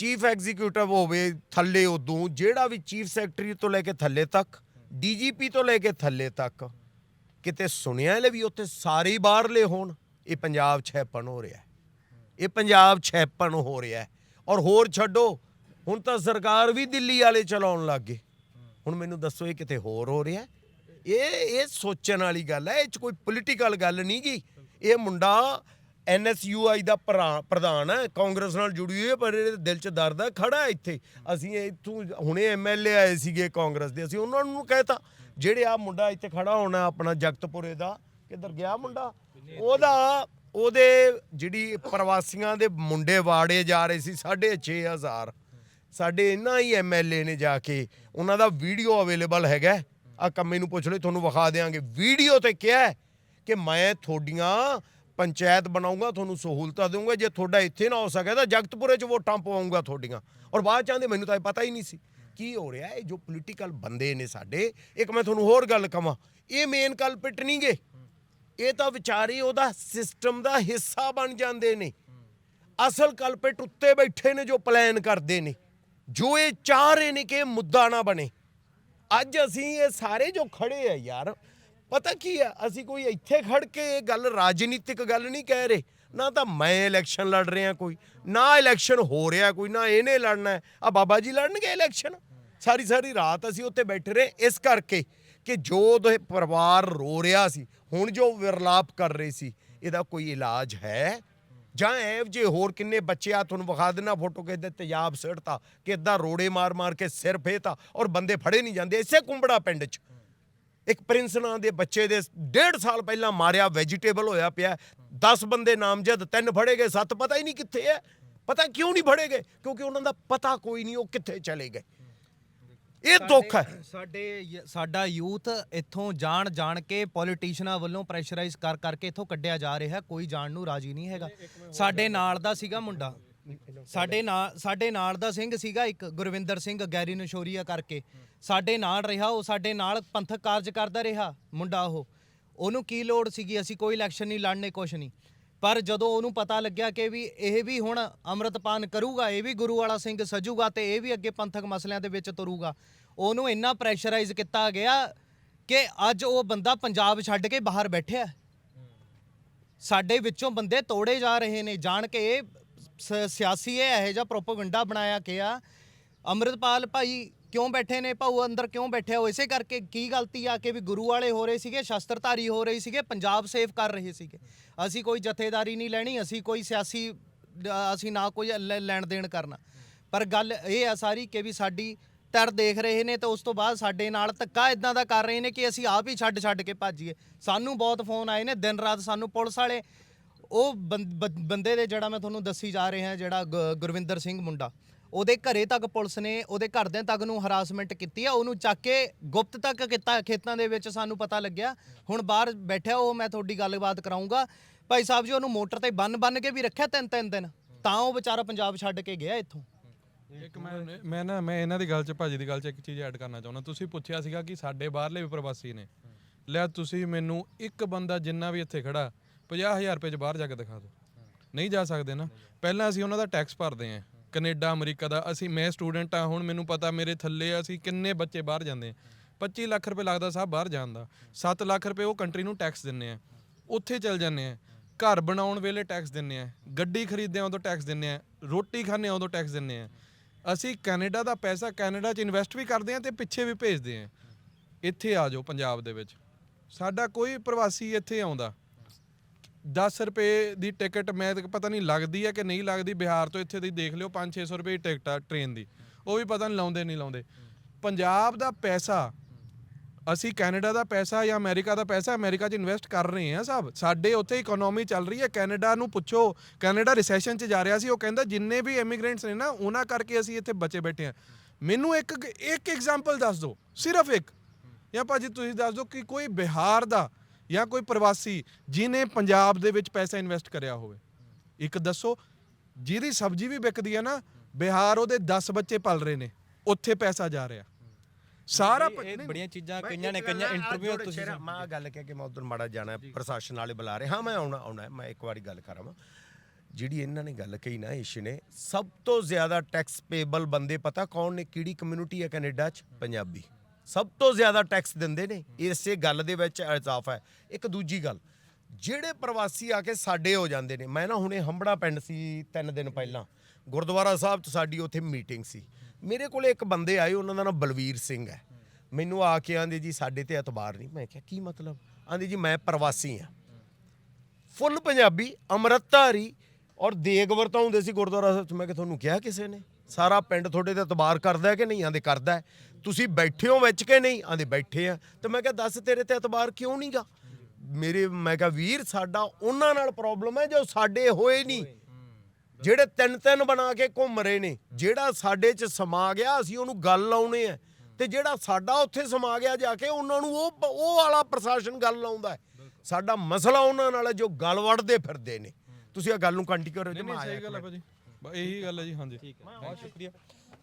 ਚੀਫ ਐਗਜ਼ੀਕਿਊਟਿਵ ਹੋਵੇ ਥੱਲੇ ਉਦੋਂ, ਜਿਹੜਾ ਵੀ ਚੀਫ ਸੈਕਟਰੀ ਤੋਂ ਲੈ ਕੇ ਥੱਲੇ ਤੱਕ, ਡੀਜੀਪੀ ਤੋਂ ਲੈ ਕੇ ਥੱਲੇ ਤੱਕ, ਕਿਤੇ ਸੁਣਿਆ ਲੈ ਵੀ ਉੱਥੇ ਸਾਰੇ ਬਾਹਰਲੇ ਹੋਣ, ਇਹ ਪੰਜਾਬ ਛੈਪਣ ਹੋ ਰਿਹਾ ਇਹ ਪੰਜਾਬ ਛੈਪਣ ਹੋ ਰਿਹਾ ਔਰ ਹੋਰ ਛੱਡੋ, ਹੁਣ ਤਾਂ ਸਰਕਾਰ ਵੀ ਦਿੱਲੀ ਵਾਲੇ ਚਲਾਉਣ ਲੱਗ ਗਏ। ਹੁਣ ਮੈਨੂੰ ਦੱਸੋ ਇਹ ਕਿਤੇ ਹੋਰ ਹੋ ਰਿਹਾ ਇਹ ਇਹ ਸੋਚਣ ਵਾਲੀ ਗੱਲ ਹੈ, ਇਹ 'ਚ ਕੋਈ ਪੋਲੀਟੀਕਲ ਗੱਲ ਨਹੀਂ ਗੀ। ਇਹ ਮੁੰਡਾ ਐਨਐਸਯੂਆਈ ਦਾ ਭਰਾ- ਪ੍ਰਧਾਨ ਹੈ ਕਾਂਗਰਸ ਨਾਲ ਜੁੜੀ ਹੋਈ ਹੈ ਪਰ ਇਹਦੇ ਦਿਲ 'ਚ ਦਰਦ ਹੈ ਖੜਾ ਹੈ ਇੱਥੇ। ਅਸੀਂ ਇੱਥੋਂ ਹੁਣੇ ਐਮਐਲਏ ਆਏ ਸੀਗੇ ਕਾਂਗਰਸ ਦੇ, ਅਸੀਂ ਉਹਨਾਂ ਨੂੰ ਕਹਿਤਾ, ਜਿਹੜੇ ਆ ਮੁੰਡਾ ਇੱਥੇ ਖੜਾ ਹੋਣਾ ਆਪਣਾ ਜਗਤਪੁਰੇ ਦਾ, ਕਿੱਧਰ ਗਿਆ ਮੁੰਡਾ? ਉਹਦਾ, ਉਹਦੇ ਜਿਹੜੀ ਪ੍ਰਵਾਸੀਆਂ ਦੇ ਮੁੰਡੇ ਵਾੜੇ ਜਾ ਰਹੇ ਸੀ 6500 ਸਾਡੇ ਇਹਨਾਂ ਹੀ ਐਮਐਲਏ ਨੇ ਜਾ ਕੇ ਉਹਨਾਂ ਦਾ ਵੀਡੀਓ ਅਵੇਲੇਬਲ ਹੈਗਾ। ਆ ਕੰਮੇ ਨੂੰ ਪੁੱਛ ਲਓ, ਤੁਹਾਨੂੰ ਵਿਖਾ ਦੇਾਂਗੇ ਵੀਡੀਓ ਤੇ ਕਿਹਾ ਹੈ ਕਿ ਮੈਂ ਤੁਹਾਡੀਆਂ ਪੰਚਾਇਤ ਬਣਾਉਂਗਾ, ਤੁਹਾਨੂੰ ਸਹੂਲਤਾਂ ਦਊਂਗਾ ਜੇ ਤੁਹਾਡਾ ਇੱਥੇ ਨਾ ਹੋ ਸਕੇ ਤਾਂ ਜਗਤਪੁਰੇ 'ਚ ਵੋਟਾਂ ਪਵਾਉਂਗਾ ਤੁਹਾਡੀਆਂ। ਔਰ ਬਾਅਦ ਚਾਹੁੰਦੇ ਮੈਨੂੰ ਤਾਂ ਇਹ ਪਤਾ ਹੀ ਨਹੀਂ ਸੀ। ਕੀ ਹੋ ਰਿਹਾ? ਇਹ ਜੋ ਪੋਲੀਟੀਕਲ ਬੰਦੇ ਨੇ ਸਾਡੇ, ਇੱਕ ਮੈਂ ਤੁਹਾਨੂੰ ਹੋਰ ਗੱਲ ਕਵਾਂ। ਇਹ ਮੇਨ ਕਲਪਿਟ ਨਹੀਂਗੇ। ਇਹ ਤਾਂ ਵਿਚਾਰੇ ਉਹਦਾ ਸਿਸਟਮ ਦਾ ਹਿੱਸਾ ਬਣ ਜਾਂਦੇ ਨੇ। ਅਸਲ ਕਲਪਿਟ ਉੱਤੇ ਬੈਠੇ ਨੇ ਜੋ ਪਲਾਨ ਕਰਦੇ ਨੇ। ਜੋ ਇਹ ਚਾਹ ਰਹੇ ਨੇ ਕਿ ਮੁੱਦਾ ਨਾ ਬਣੇ। ਅੱਜ ਅਸੀਂ ਇਹ ਸਾਰੇ ਜੋ ਖੜੇ ਆ ਯਾਰ ਪਤਾ ਕੀ ਆ? ਅਸੀਂ ਕੋਈ ਇੱਥੇ ਖੜ ਕੇ ਇਹ ਗੱਲ ਰਾਜਨੀਤਿਕ ਗੱਲ ਨਹੀਂ ਕਹਿ ਰਹੇ। ਨਾ ਤਾਂ ਮੈਂ ਇਲੈਕਸ਼ਨ ਲੜ ਰਿਹਾ ਕੋਈ, ਨਾ ਇਲੈਕਸ਼ਨ ਹੋ ਰਿਹਾ ਕੋਈ, ਨਾ ਇਹਨੇ ਲੜਨਾ ਆ ਬਾਬਾ ਜੀ ਲੜਨਗੇ ਇਲੈਕਸ਼ਨ ਸਾਰੀ ਸਾਰੀ ਰਾਤ ਅਸੀਂ ਉੱਥੇ ਬੈਠੇ ਰਹੇ। ਇਸ ਕਰਕੇ ਕਿ ਜੋ ਦੇ ਪਰਿਵਾਰ ਰੋ ਰਿਹਾ ਸੀ, ਹੁਣ ਜੋ ਵਿਰਲਾਪ ਕਰ ਰਹੇ ਸੀ, ਇਹਦਾ ਕੋਈ ਇਲਾਜ ਹੈ? ਜਾਂ ਐਵ ਜੇ ਹੋਰ ਕਿੰਨੇ ਬੱਚੇ ਆ, ਤੁਹਾਨੂੰ ਵਿਖਾ ਦੇਣਾ ਫੋਟੋ ਕਿਸੇ ਦੇ ਤੇਜ਼ਾਬ ਸਿੱਟਤਾ, ਕਿ ਇਦਾਂ ਰੋੜੇ ਮਾਰ ਮਾਰ ਕੇ ਸਿਰ ਫੇਤਾ ਔਰ ਬੰਦੇ ਫੜੇ ਨਹੀਂ ਜਾਂਦੇ, ਇਸੇ ਕੁੰਬੜਾ ਪਿੰਡ 'ਚ। ਇੱਕ ਪ੍ਰਿੰਸ ਨਾਂ ਦੇ ਬੱਚੇ ਦੇ ਡੇਢ ਸਾਲ ਪਹਿਲਾਂ ਮਾਰਿਆ ਵੈਜੀਟੇਬਲ ਹੋਇਆ ਪਿਆ। 10 ਬੰਦੇ ਨਾਮਜ਼ਦ ਤਿੰਨ ਫੜੇ ਗਏ ਸੱਤ ਪਤਾ ਹੀ ਨਹੀਂ ਕਿੱਥੇ ਹੈ ਪਤਾ ਕਿਉਂ ਨਹੀਂ ਫੜੇ ਗਏ? ਕਿਉਂਕਿ ਉਹਨਾਂ ਦਾ ਪਤਾ ਕੋਈ ਨਹੀਂ ਉਹ ਕਿੱਥੇ ਚਲੇ ਗਏ। ਇਹ ਦੁੱਖ ਹੈ ਸਾਡੇ ਸਾਡਾ ਯੂਥ ਇੱਥੋਂ ਜਾਣ ਜਾਣ ਕੇ ਪੋਲੀਟੀਸ਼ੀਅਨਾਂ ਵੱਲੋਂ ਪ੍ਰੈਸ਼ਰਾਈਜ਼ ਕਰ ਕਰਕੇ ਇੱਥੋਂ ਕੱਢਿਆ ਜਾ ਰਿਹਾ ਕੋਈ ਜਾਣ ਨੂੰ ਰਾਜੀ ਨਹੀਂ ਹੈਗਾ। ਸਾਡੇ ਨਾਲ ਦਾ ਸੀਗਾ ਮੁੰਡਾ। ਸਾਡੇ ਨਾਲ ਸਾਡੇ ਨਾਲ ਦਾ ਸਿੰਘ ਸੀਗਾ ਇੱਕ, ਗੁਰਵਿੰਦਰ ਸਿੰਘ ਗੈਰੀ ਨਸ਼ੋਰੀਆ ਕਰਕੇ। ਸਾਡੇ ਨਾਲ ਰਿਹਾ, ਉਹ ਸਾਡੇ ਨਾਲ ਪੰਥਕ ਕਾਰਜ ਕਰਦਾ ਰਿਹਾ, ਮੁੰਡਾ ਉਹ। ਉਹਨੂੰ ਕੀ ਲੋੜ ਸੀਗੀ? ਅਸੀਂ ਕੋਈ ਇਲੈਕਸ਼ਨ ਨਹੀਂ ਲੜਨੇ, ਕੁਛ ਨਹੀਂ। ਪਰ ਜਦੋਂ ਉਹਨੂੰ ਪਤਾ ਲੱਗਿਆ ਕਿ ਵੀ ਇਹ ਵੀ ਹੁਣ ਅੰਮ੍ਰਿਤਪਾਨ ਕਰੂਗਾ, ਇਹ ਵੀ ਗੁਰੂ ਵਾਲਾ ਸਿੰਘ ਸਜੂਗਾ ਤੇ ਇਹ ਵੀ ਅੱਗੇ ਪੰਥਕ ਮਸਲਿਆਂ ਦੇ ਵਿੱਚ ਤੁਰੂਗਾ, ਉਹਨੂੰ ਇੰਨਾ ਪ੍ਰੈਸ਼ਰਾਈਜ਼ ਕੀਤਾ ਗਿਆ ਕਿ ਅੱਜ ਉਹ ਬੰਦਾ ਪੰਜਾਬ ਛੱਡ ਕੇ ਬਾਹਰ ਬੈਠਿਆ। ਸਾਡੇ ਵਿੱਚੋਂ ਬੰਦੇ ਤੋੜੇ ਜਾ ਰਹੇ ਨੇ, ਜਾਣ ਕੇ ਇਹ ਸ- ਸਿਆਸੀ ਇਹ ਇਹੋ ਜਿਹਾ ਪ੍ਰੋਪਗੈਂਡਾ ਬਣਾਇਆ ਗਿਆ ਅੰਮ੍ਰਿਤਪਾਲ ਭਾਈ ਕਿਉਂ ਬੈਠੇ ਨੇ ਭਾਊ ਅੰਦਰ ਕਿਉਂ ਬੈਠੇ ਹੋ? ਇਸੇ ਕਰਕੇ ਕੀ ਗਲਤੀ ਆ ਕਿ ਵੀ ਗੁਰੂ ਵਾਲੇ ਹੋ ਰਹੇ ਸੀਗੇ ਸ਼ਸਤਰਧਾਰੀ ਹੋ ਰਹੇ ਸੀਗੇ ਪੰਜਾਬ ਸੇਵ ਕਰ ਰਹੇ ਸੀਗੇ। ਅਸੀਂ ਕੋਈ ਜਥੇਦਾਰੀ ਨਹੀਂ ਲੈਣੀ ਅਸੀਂ ਕੋਈ ਸਿਆਸੀ ਅ, ਅਸੀਂ ਨਾ ਕੋਈ ਲੈ- ਲੈਣ ਦੇਣ ਕਰਨਾ। ਪਰ ਗੱਲ ਇਹ ਆ ਸਾਰੀ ਕਿ ਵੀ ਸਾਡੀ ਧਰ ਦੇਖ ਰਹੇ ਨੇ ਤੇ ਉਸ ਤੋਂ ਬਾਅਦ ਸਾਡੇ ਨਾਲ ਧੱਕਾ ਇਦਾਂ ਦਾ ਕਰ ਰਹੇ ਨੇ ਕਿ ਅਸੀਂ ਆਪ ਹੀ ਛੱਡ ਛੱਡ ਕੇ ਭੱਜੀਏ ਸਾਨੂੰ ਬਹੁਤ ਫੋਨ ਆਏ ਨੇ ਦਿਨ ਰਾਤ ਸਾਨੂੰ ਪੁਲਿਸ ਵਾਲੇ ਉਹ ਬੰ- ਬੰ- ਬੰਦੇ ਦੇ ਜਿਹੜਾ ਮੈਂ ਤੁਹਾਨੂੰ ਦੱਸੀ ਜਾ ਰਿਹਾ ਜਿਹੜਾ ਗ- ਗੁਰਵਿੰਦਰ ਸਿੰਘ ਮੁੰਡਾ, ਉਹਦੇ ਘਰੇ ਤੱਕ ਪੁਲਿਸ ਨੇ ਉਹਦੇ ਘਰਦਿਆਂ ਤੱਕ ਨੂੰ ਹਰਾਸਮੈਂਟ ਕੀਤੀ ਆ, ਉਹਨੂੰ ਚੱਕ ਕੇ ਗੁਪਤ ਤੱਕ ਕੀਤਾ, ਖੇਤਾਂ ਦੇ ਵਿੱਚ ਸਾਨੂੰ ਪਤਾ ਲੱਗਿਆ। ਹੁਣ ਬਾਹਰ ਬੈਠਿਆ ਉਹ, ਮੈਂ ਤੁਹਾਡੀ ਗੱਲਬਾਤ ਕਰਾਉਂਗਾ ਭਾਈ ਸਾਹਿਬ ਜੀ, ਉਹਨੂੰ ਮੋਟਰ ਤੇ ਬੰਨ ਬੰਨ ਕੇ ਵੀ ਰੱਖਿਆ ਤਿੰਨ ਤਿੰਨ ਦਿਨ? ਤਾਂ ਉਹ ਵਿਚਾਰਾ ਪੰਜਾਬ ਛੱਡ ਕੇ ਗਿਆ ਇੱਥੋਂ। ਇੱਕ ਮੈਂ ਮੈਂ ਨਾ, ਮੈਂ ਇਹਨਾਂ ਦੀ ਗੱਲ 'ਚ, ਭਾਜੀ ਦੀ ਗੱਲ 'ਚ ਇੱਕ ਚੀਜ਼ ਐਡ ਕਰਨਾ ਚਾਹੁੰਦਾ। ਤੁਸੀਂ ਪੁੱਛਿਆ ਸੀਗਾ ਕਿ ਸਾਡੇ ਬਾਹਰਲੇ ਵੀ ਪ੍ਰਵਾਸੀ ਨੇ। ਲਿਆ ਤੁਸੀਂ ਮੈਨੂੰ ਇੱਕ ਬੰਦਾ ਜਿੰਨਾ ਵੀ ਇੱਥੇ ਖੜਾ 50000 ਰੁਪਏ 'ਚ ਬਾਹਰ ਜਾ ਕੇ ਦਿਖਾ ਦਿਓ। ਨਹੀਂ ਜਾ ਸਕਦੇ ਨਾ। ਪਹਿਲਾਂ ਅਸੀਂ ਉਹਨਾਂ ਦਾ ਟੈਕਸ ਭਰਦੇ ਆਂ ਕੈਨੇਡਾ, ਅਮਰੀਕਾ ਦਾ ਅਸੀਂ, ਮੈਂ ਸਟੂਡੈਂਟ ਆ ਹੁਣ ਮੈਨੂੰ ਪਤਾ ਮੇਰੇ ਥੱਲੇ ਅਸੀਂ ਕਿੰਨੇ ਬੱਚੇ ਬਾਹਰ ਜਾਂਦੇ ਆ 25 ਲੱਖ ਰੁਪਏ ਲੱਗਦਾ ਸਾਹਿਬ ਬਾਹਰ ਜਾਣ ਦਾ। 7 ਲੱਖ ਰੁਪਏ ਉਹ ਕੰਟਰੀ ਨੂੰ ਟੈਕਸ ਦਿੰਨੇ ਆ ਉੱਥੇ ਚਲ ਜਾਂਦੇ ਆ ਘਰ ਬਣਾਉਣ ਵੇਲੇ ਟੈਕਸ ਦਿੰਨੇ ਆ ਗੱਡੀ ਖਰੀਦਦੇ ਆ ਉਦੋਂ ਟੈਕਸ ਦਿੰਨੇ ਆ ਰੋਟੀ ਖਾਂਦੇ ਆ ਉਦੋਂ ਟੈਕਸ ਦਿੰਨੇ ਆ ਅਸੀਂ ਕੈਨੇਡਾ ਦਾ ਪੈਸਾ ਕੈਨੇਡਾ 'ਚ ਇਨਵੈਸਟ ਵੀ ਕਰਦੇ ਆ ਤੇ ਪਿੱਛੇ ਵੀ ਭੇਜਦੇ ਆ ਇੱਥੇ ਆ ਜਾਓ ਪੰਜਾਬ ਦੇ ਵਿੱਚ। ਸਾਡਾ ਕੋਈ ਪ੍ਰਵਾਸੀ ਇੱਥੇ ਆਉਂਦਾ। 10 ਰੁਪਏ ਦੀ ਟਿਕਟ ਮੈਂ ਤਾਂ ਪਤਾ ਨਹੀਂ ਲੱਗਦੀ ਹੈ ਕਿ ਨਹੀਂ ਲੱਗਦੀ। ਬਿਹਾਰ ਤੋਂ ਇੱਥੇ ਦੀ ਦੇਖ ਲਿਓ 5-600 ਰੁਪਏ ਦੀ ਟਿਕਟ ਆ ਟ੍ਰੇਨ ਦੀ। ਉਹ ਵੀ ਪਤਾ ਨਹੀਂ ਲਾਉਂਦੇ ਨਹੀਂ ਲਾਉਂਦੇ। ਪੰਜਾਬ ਦਾ ਪੈਸਾ, ਅਸੀਂ ਕੈਨੇਡਾ ਦਾ ਪੈਸਾ ਜਾਂ ਅਮਰੀਕਾ ਦਾ ਪੈਸਾ, ਅਮਰੀਕਾ 'ਚ ਇਨਵੈਸਟ ਕਰ ਰਹੇ ਹਾਂ ਸਭ। ਸਾਡੇ ਉੱਥੇ ਇਕਨੋਮੀ ਚੱਲ ਰਹੀ ਹੈ। ਕੈਨੇਡਾ ਨੂੰ ਪੁੱਛੋ, ਕੈਨੇਡਾ ਰਿਸੈਸ਼ਨ 'ਚ ਜਾ ਰਿਹਾ ਸੀ, ਉਹ ਕਹਿੰਦਾ ਜਿੰਨੇ ਵੀ ਇਮੀਗ੍ਰੈਂਟਸ ਨੇ ਨਾ, ਉਹਨਾਂ ਕਰਕੇ ਅਸੀਂ ਇੱਥੇ ਬਚੇ ਬੈਠੇ ਹਾਂ ਮੈਨੂੰ ਇੱਕ ਇੱਕ ਐਗਜ਼ਾਮਪਲ ਦੱਸ ਦਿਓ, ਸਿਰਫ ਇੱਕ। ਜਾਂ ਭਾਜੀ ਤੁਸੀਂ ਦੱਸ ਦਿਓ ਕਿ ਕੋਈ ਬਿਹਾਰ ਦਾ ਜਾਂ ਕੋਈ ਪ੍ਰਵਾਸੀ ਜਿਨੇ ਪੰਜਾਬ ਦੇ ਵਿੱਚ ਪੈਸਾ ਇਨਵੈਸਟ ਕਰਿਆ ਹੋਵੇ। ਇੱਕ ਦੱਸੋ ਜਿਹਦੀ ਸਬਜ਼ੀ ਵੀ ਵਿਕਦੀ ਹੈ ਨਾ ਬਿਹਾਰ ਉਹਦੇ 10 ਬੱਚੇ ਪਲ ਰਹੇ ਨੇ ਉੱਥੇ ਪੈਸਾ ਜਾ ਰਿਹਾ। ਸਾਰਾ ਬੜੀਆਂ ਚੀਜ਼ਾਂ ਕਈਆਂ ਨੇ ਕਈਆਂ ਇੰਟਰਵਿਊ ਤੁਸੀਂ ਮੈਂ ਗੱਲ ਕਹਿ ਕੇ ਮੈਂ ਉਧਰ ਮਾੜਾ ਜਾਣਾ ਪ੍ਰਸ਼ਾਸਨ ਵਾਲੇ ਬੁਲਾ ਰਹੇ। ਹਾਂ ਮੈਂ ਆਉਣਾ ਆਉਣਾ ਮੈਂ ਇੱਕ ਵਾਰੀ ਗੱਲ ਕਰਾਂਵਾ ਜਿਹੜੀ ਇਹਨਾਂ ਨੇ ਗੱਲ ਕਹੀ ਨਾ ਇਸ਼ ਨੇ ਸਭ ਤੋਂ ਜ਼ਿਆਦਾ ਟੈਕਸ ਪੇਬਲ ਬੰਦੇ ਪਤਾ ਕੌਣ ਨੇ? ਕਿਹੜੀ ਕਮਿਊਨਿਟੀ ਹੈ ਕੈਨੇਡਾ 'ਚ? ਪੰਜਾਬੀ। ਸਭ ਤੋਂ ਜ਼ਿਆਦਾ ਟੈਕਸ ਦਿੰਦੇ ਨੇ। ਇਸੇ ਗੱਲ ਦੇ ਵਿੱਚ ਇਜ਼ਾਫਾ ਹੈ। ਇੱਕ ਦੂਜੀ ਗੱਲ, ਜਿਹੜੇ ਪ੍ਰਵਾਸੀ ਆ ਕੇ ਸਾਡੇ ਹੋ ਜਾਂਦੇ ਨੇ, ਮੈਂ ਨਾ ਹੁਣੇ ਹੰਬੜਾ ਪਿੰਡ ਸੀ ਤਿੰਨ ਦਿਨ ਪਹਿਲਾਂ। ਗੁਰਦੁਆਰਾ ਸਾਹਿਬ 'ਚ ਸਾਡੀ ਉੱਥੇ ਮੀਟਿੰਗ ਸੀ। ਮੇਰੇ ਕੋਲੇ ਇੱਕ ਬੰਦੇ ਆਏ, ਉਹਨਾਂ ਦਾ ਨਾਮ ਬਲਵੀਰ ਸਿੰਘ ਹੈ। ਮੈਨੂੰ ਆ ਕੇ ਆਂਦੇ ਜੀ, ਸਾਡੇ ਤੇ ਇਤਬਾਰ ਨਹੀਂ ਮੈਂ ਕਿਹਾ, ਕੀ ਮਤਲਬ? ਆਂਦੇ ਜੀ, ਮੈਂ ਪ੍ਰਵਾਸੀ ਆ। ਫੁੱਲ ਪੰਜਾਬੀ, ਅੰਮ੍ਰਿਤਧਾਰੀ ਔਰ ਦੇਗ ਵਰਤਾਉਂਦੇ ਸੀ ਗੁਰਦੁਆਰਾ ਸਾਹਿਬ 'ਚ। ਮੈਂ ਕਿ ਤੁਹਾਨੂੰ ਕਿਹਾ ਕਿਸੇ ਨੇ? ਸਾਰਾ ਪਿੰਡ ਤੁਹਾਡੇ ਤੇ ਇਤਬਾਰ ਕਰਦਾ ਹੈ ਕਿ ਨਹੀਂ? ਆਂਦੇ ਕਰਦਾ ਤੁਸੀਂ ਬੈਠੇ ਹੋ ਵਿੱਚ ਕਿ ਨਹੀਂ? ਆਂਦੇ ਬੈਠੇ ਆ। ਤੇ ਮੈਂ ਕਿਹਾ ਦੱਸ ਤੇਰੇ ਤੇ ਇਤਬਾਰ ਕਿਉਂ ਨਹੀਂਗਾ ਮੇਰੇ ਮੈਂ ਕਿਹਾ ਵੀਰ ਸਾਡਾ ਉਹਨਾਂ ਨਾਲ ਪ੍ਰੋਬਲਮ ਹੈ ਜੋ ਸਾਡੇ ਹੋਏ ਨਹੀਂ। ਜਿਹੜੇ ਤਿੰਨ ਤਿੰਨ ਬਣਾ ਕੇ ਘੁੰਮ ਰਹੇ ਨੇ ਜਿਹੜਾ ਸਾਡੇ 'ਚ ਸਮਾ ਗਿਆ ਅਸੀਂ ਉਹਨੂੰ ਗੱਲ ਲਾਉਣੇ ਆ। ਤੇ ਜਿਹੜਾ ਸਾਡਾ ਉੱਥੇ ਸਮਾ ਗਿਆ ਜਾ ਕੇ ਉਹਨਾਂ ਨੂੰ ਉਹ ਉਹ ਵਾਲਾ ਪ੍ਰਸ਼ਾਸਨ ਗੱਲ ਲਾਉਂਦਾ ਸਾਡਾ ਮਸਲਾ ਉਹਨਾਂ ਨਾਲ ਹੈ ਜੋ ਗੱਲ ਵੜਦੇ ਫਿਰਦੇ ਨੇ। ਤੁਸੀਂ ਇਹ ਗੱਲ ਨੂੰ ਕੰਟੀਨਿਊ ਕਰੋ ਜਮਾ ਨਹੀਂ ਸਹੀ ਗੱਲ ਹੈ ਭਾਜੀ। ਬਸ ਇਹੀ ਗੱਲ ਹੈ ਜੀ ਹਾਂਜੀ। ਠੀਕ ਹੈ। ਬਹੁਤ ਸ਼ੁਕਰੀਆ।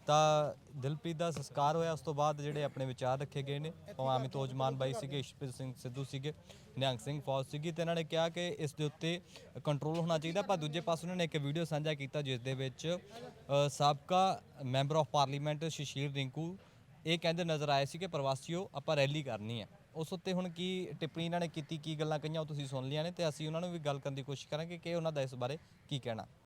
ਤਾਂ ਦਿਲਪ੍ਰੀਤ ਦਾ ਸੰਸਕਾਰ ਹੋਇਆ ਉਸ ਤੋਂ ਬਾਅਦ ਜਿਹੜੇ ਆਪਣੇ ਵਿਚਾਰ ਰੱਖੇ ਗਏ ਨੇ ਭਾਵੇਂ ਅਮਿਤ ਤੋਜਮਾਨ ਬਾਈ ਸੀਗੇ ਇਸ਼ਪ੍ਰੀਤ ਸਿੰਘ ਸਿੱਧੂ ਸੀਗੇ ਨਿਹੰਗ ਸਿੰਘ ਫੌਜ ਸੀਗੀ ਤੇ ਇਹਨਾਂ ਨੇ ਕਿਹਾ ਕਿ ਇਸ ਦੇ ਉੱਤੇ ਕੰਟਰੋਲ ਹੋਣਾ ਚਾਹੀਦਾ ਪਰ ਦੂਜੇ ਪਾਸੇ ਉਹਨਾਂ ਨੇ ਇੱਕ ਵੀਡੀਓ ਸਾਂਝਾ ਕੀਤਾ ਜਿਸ ਦੇ ਵਿੱਚ ਅ, ਸਾਬਕਾ member of parliament Sushil Rinku ਇਹ ਕਹਿੰਦੇ ਨਜ਼ਰ ਆਏ ਸੀ ਕਿ ਪ੍ਰਵਾਸੀਓ ਆਪਾਂ ਰੈਲੀ ਕਰਨੀ ਹੈ। ਉਸ ਉੱਤੇ ਹੁਣ ਕੀ ਟਿੱਪਣੀ ਇਹਨਾਂ ਨੇ ਕੀਤੀ ਕੀ ਗੱਲਾਂ ਕਹੀਆਂ ਉਹ ਤੁਸੀਂ ਸੁਣ ਲਿਆ ਨੇ ਤੇ ਅਸੀਂ ਉਹਨਾਂ ਨੂੰ ਵੀ ਗੱਲ ਕਰਨ ਦੀ ਕੋਸ਼ਿਸ਼ ਕਰਾਂਗੇ ਕਿ ਉਹਨਾਂ ਦਾ ਇਸ ਬਾਰੇ ਕੀ ਕਹਿਣਾ।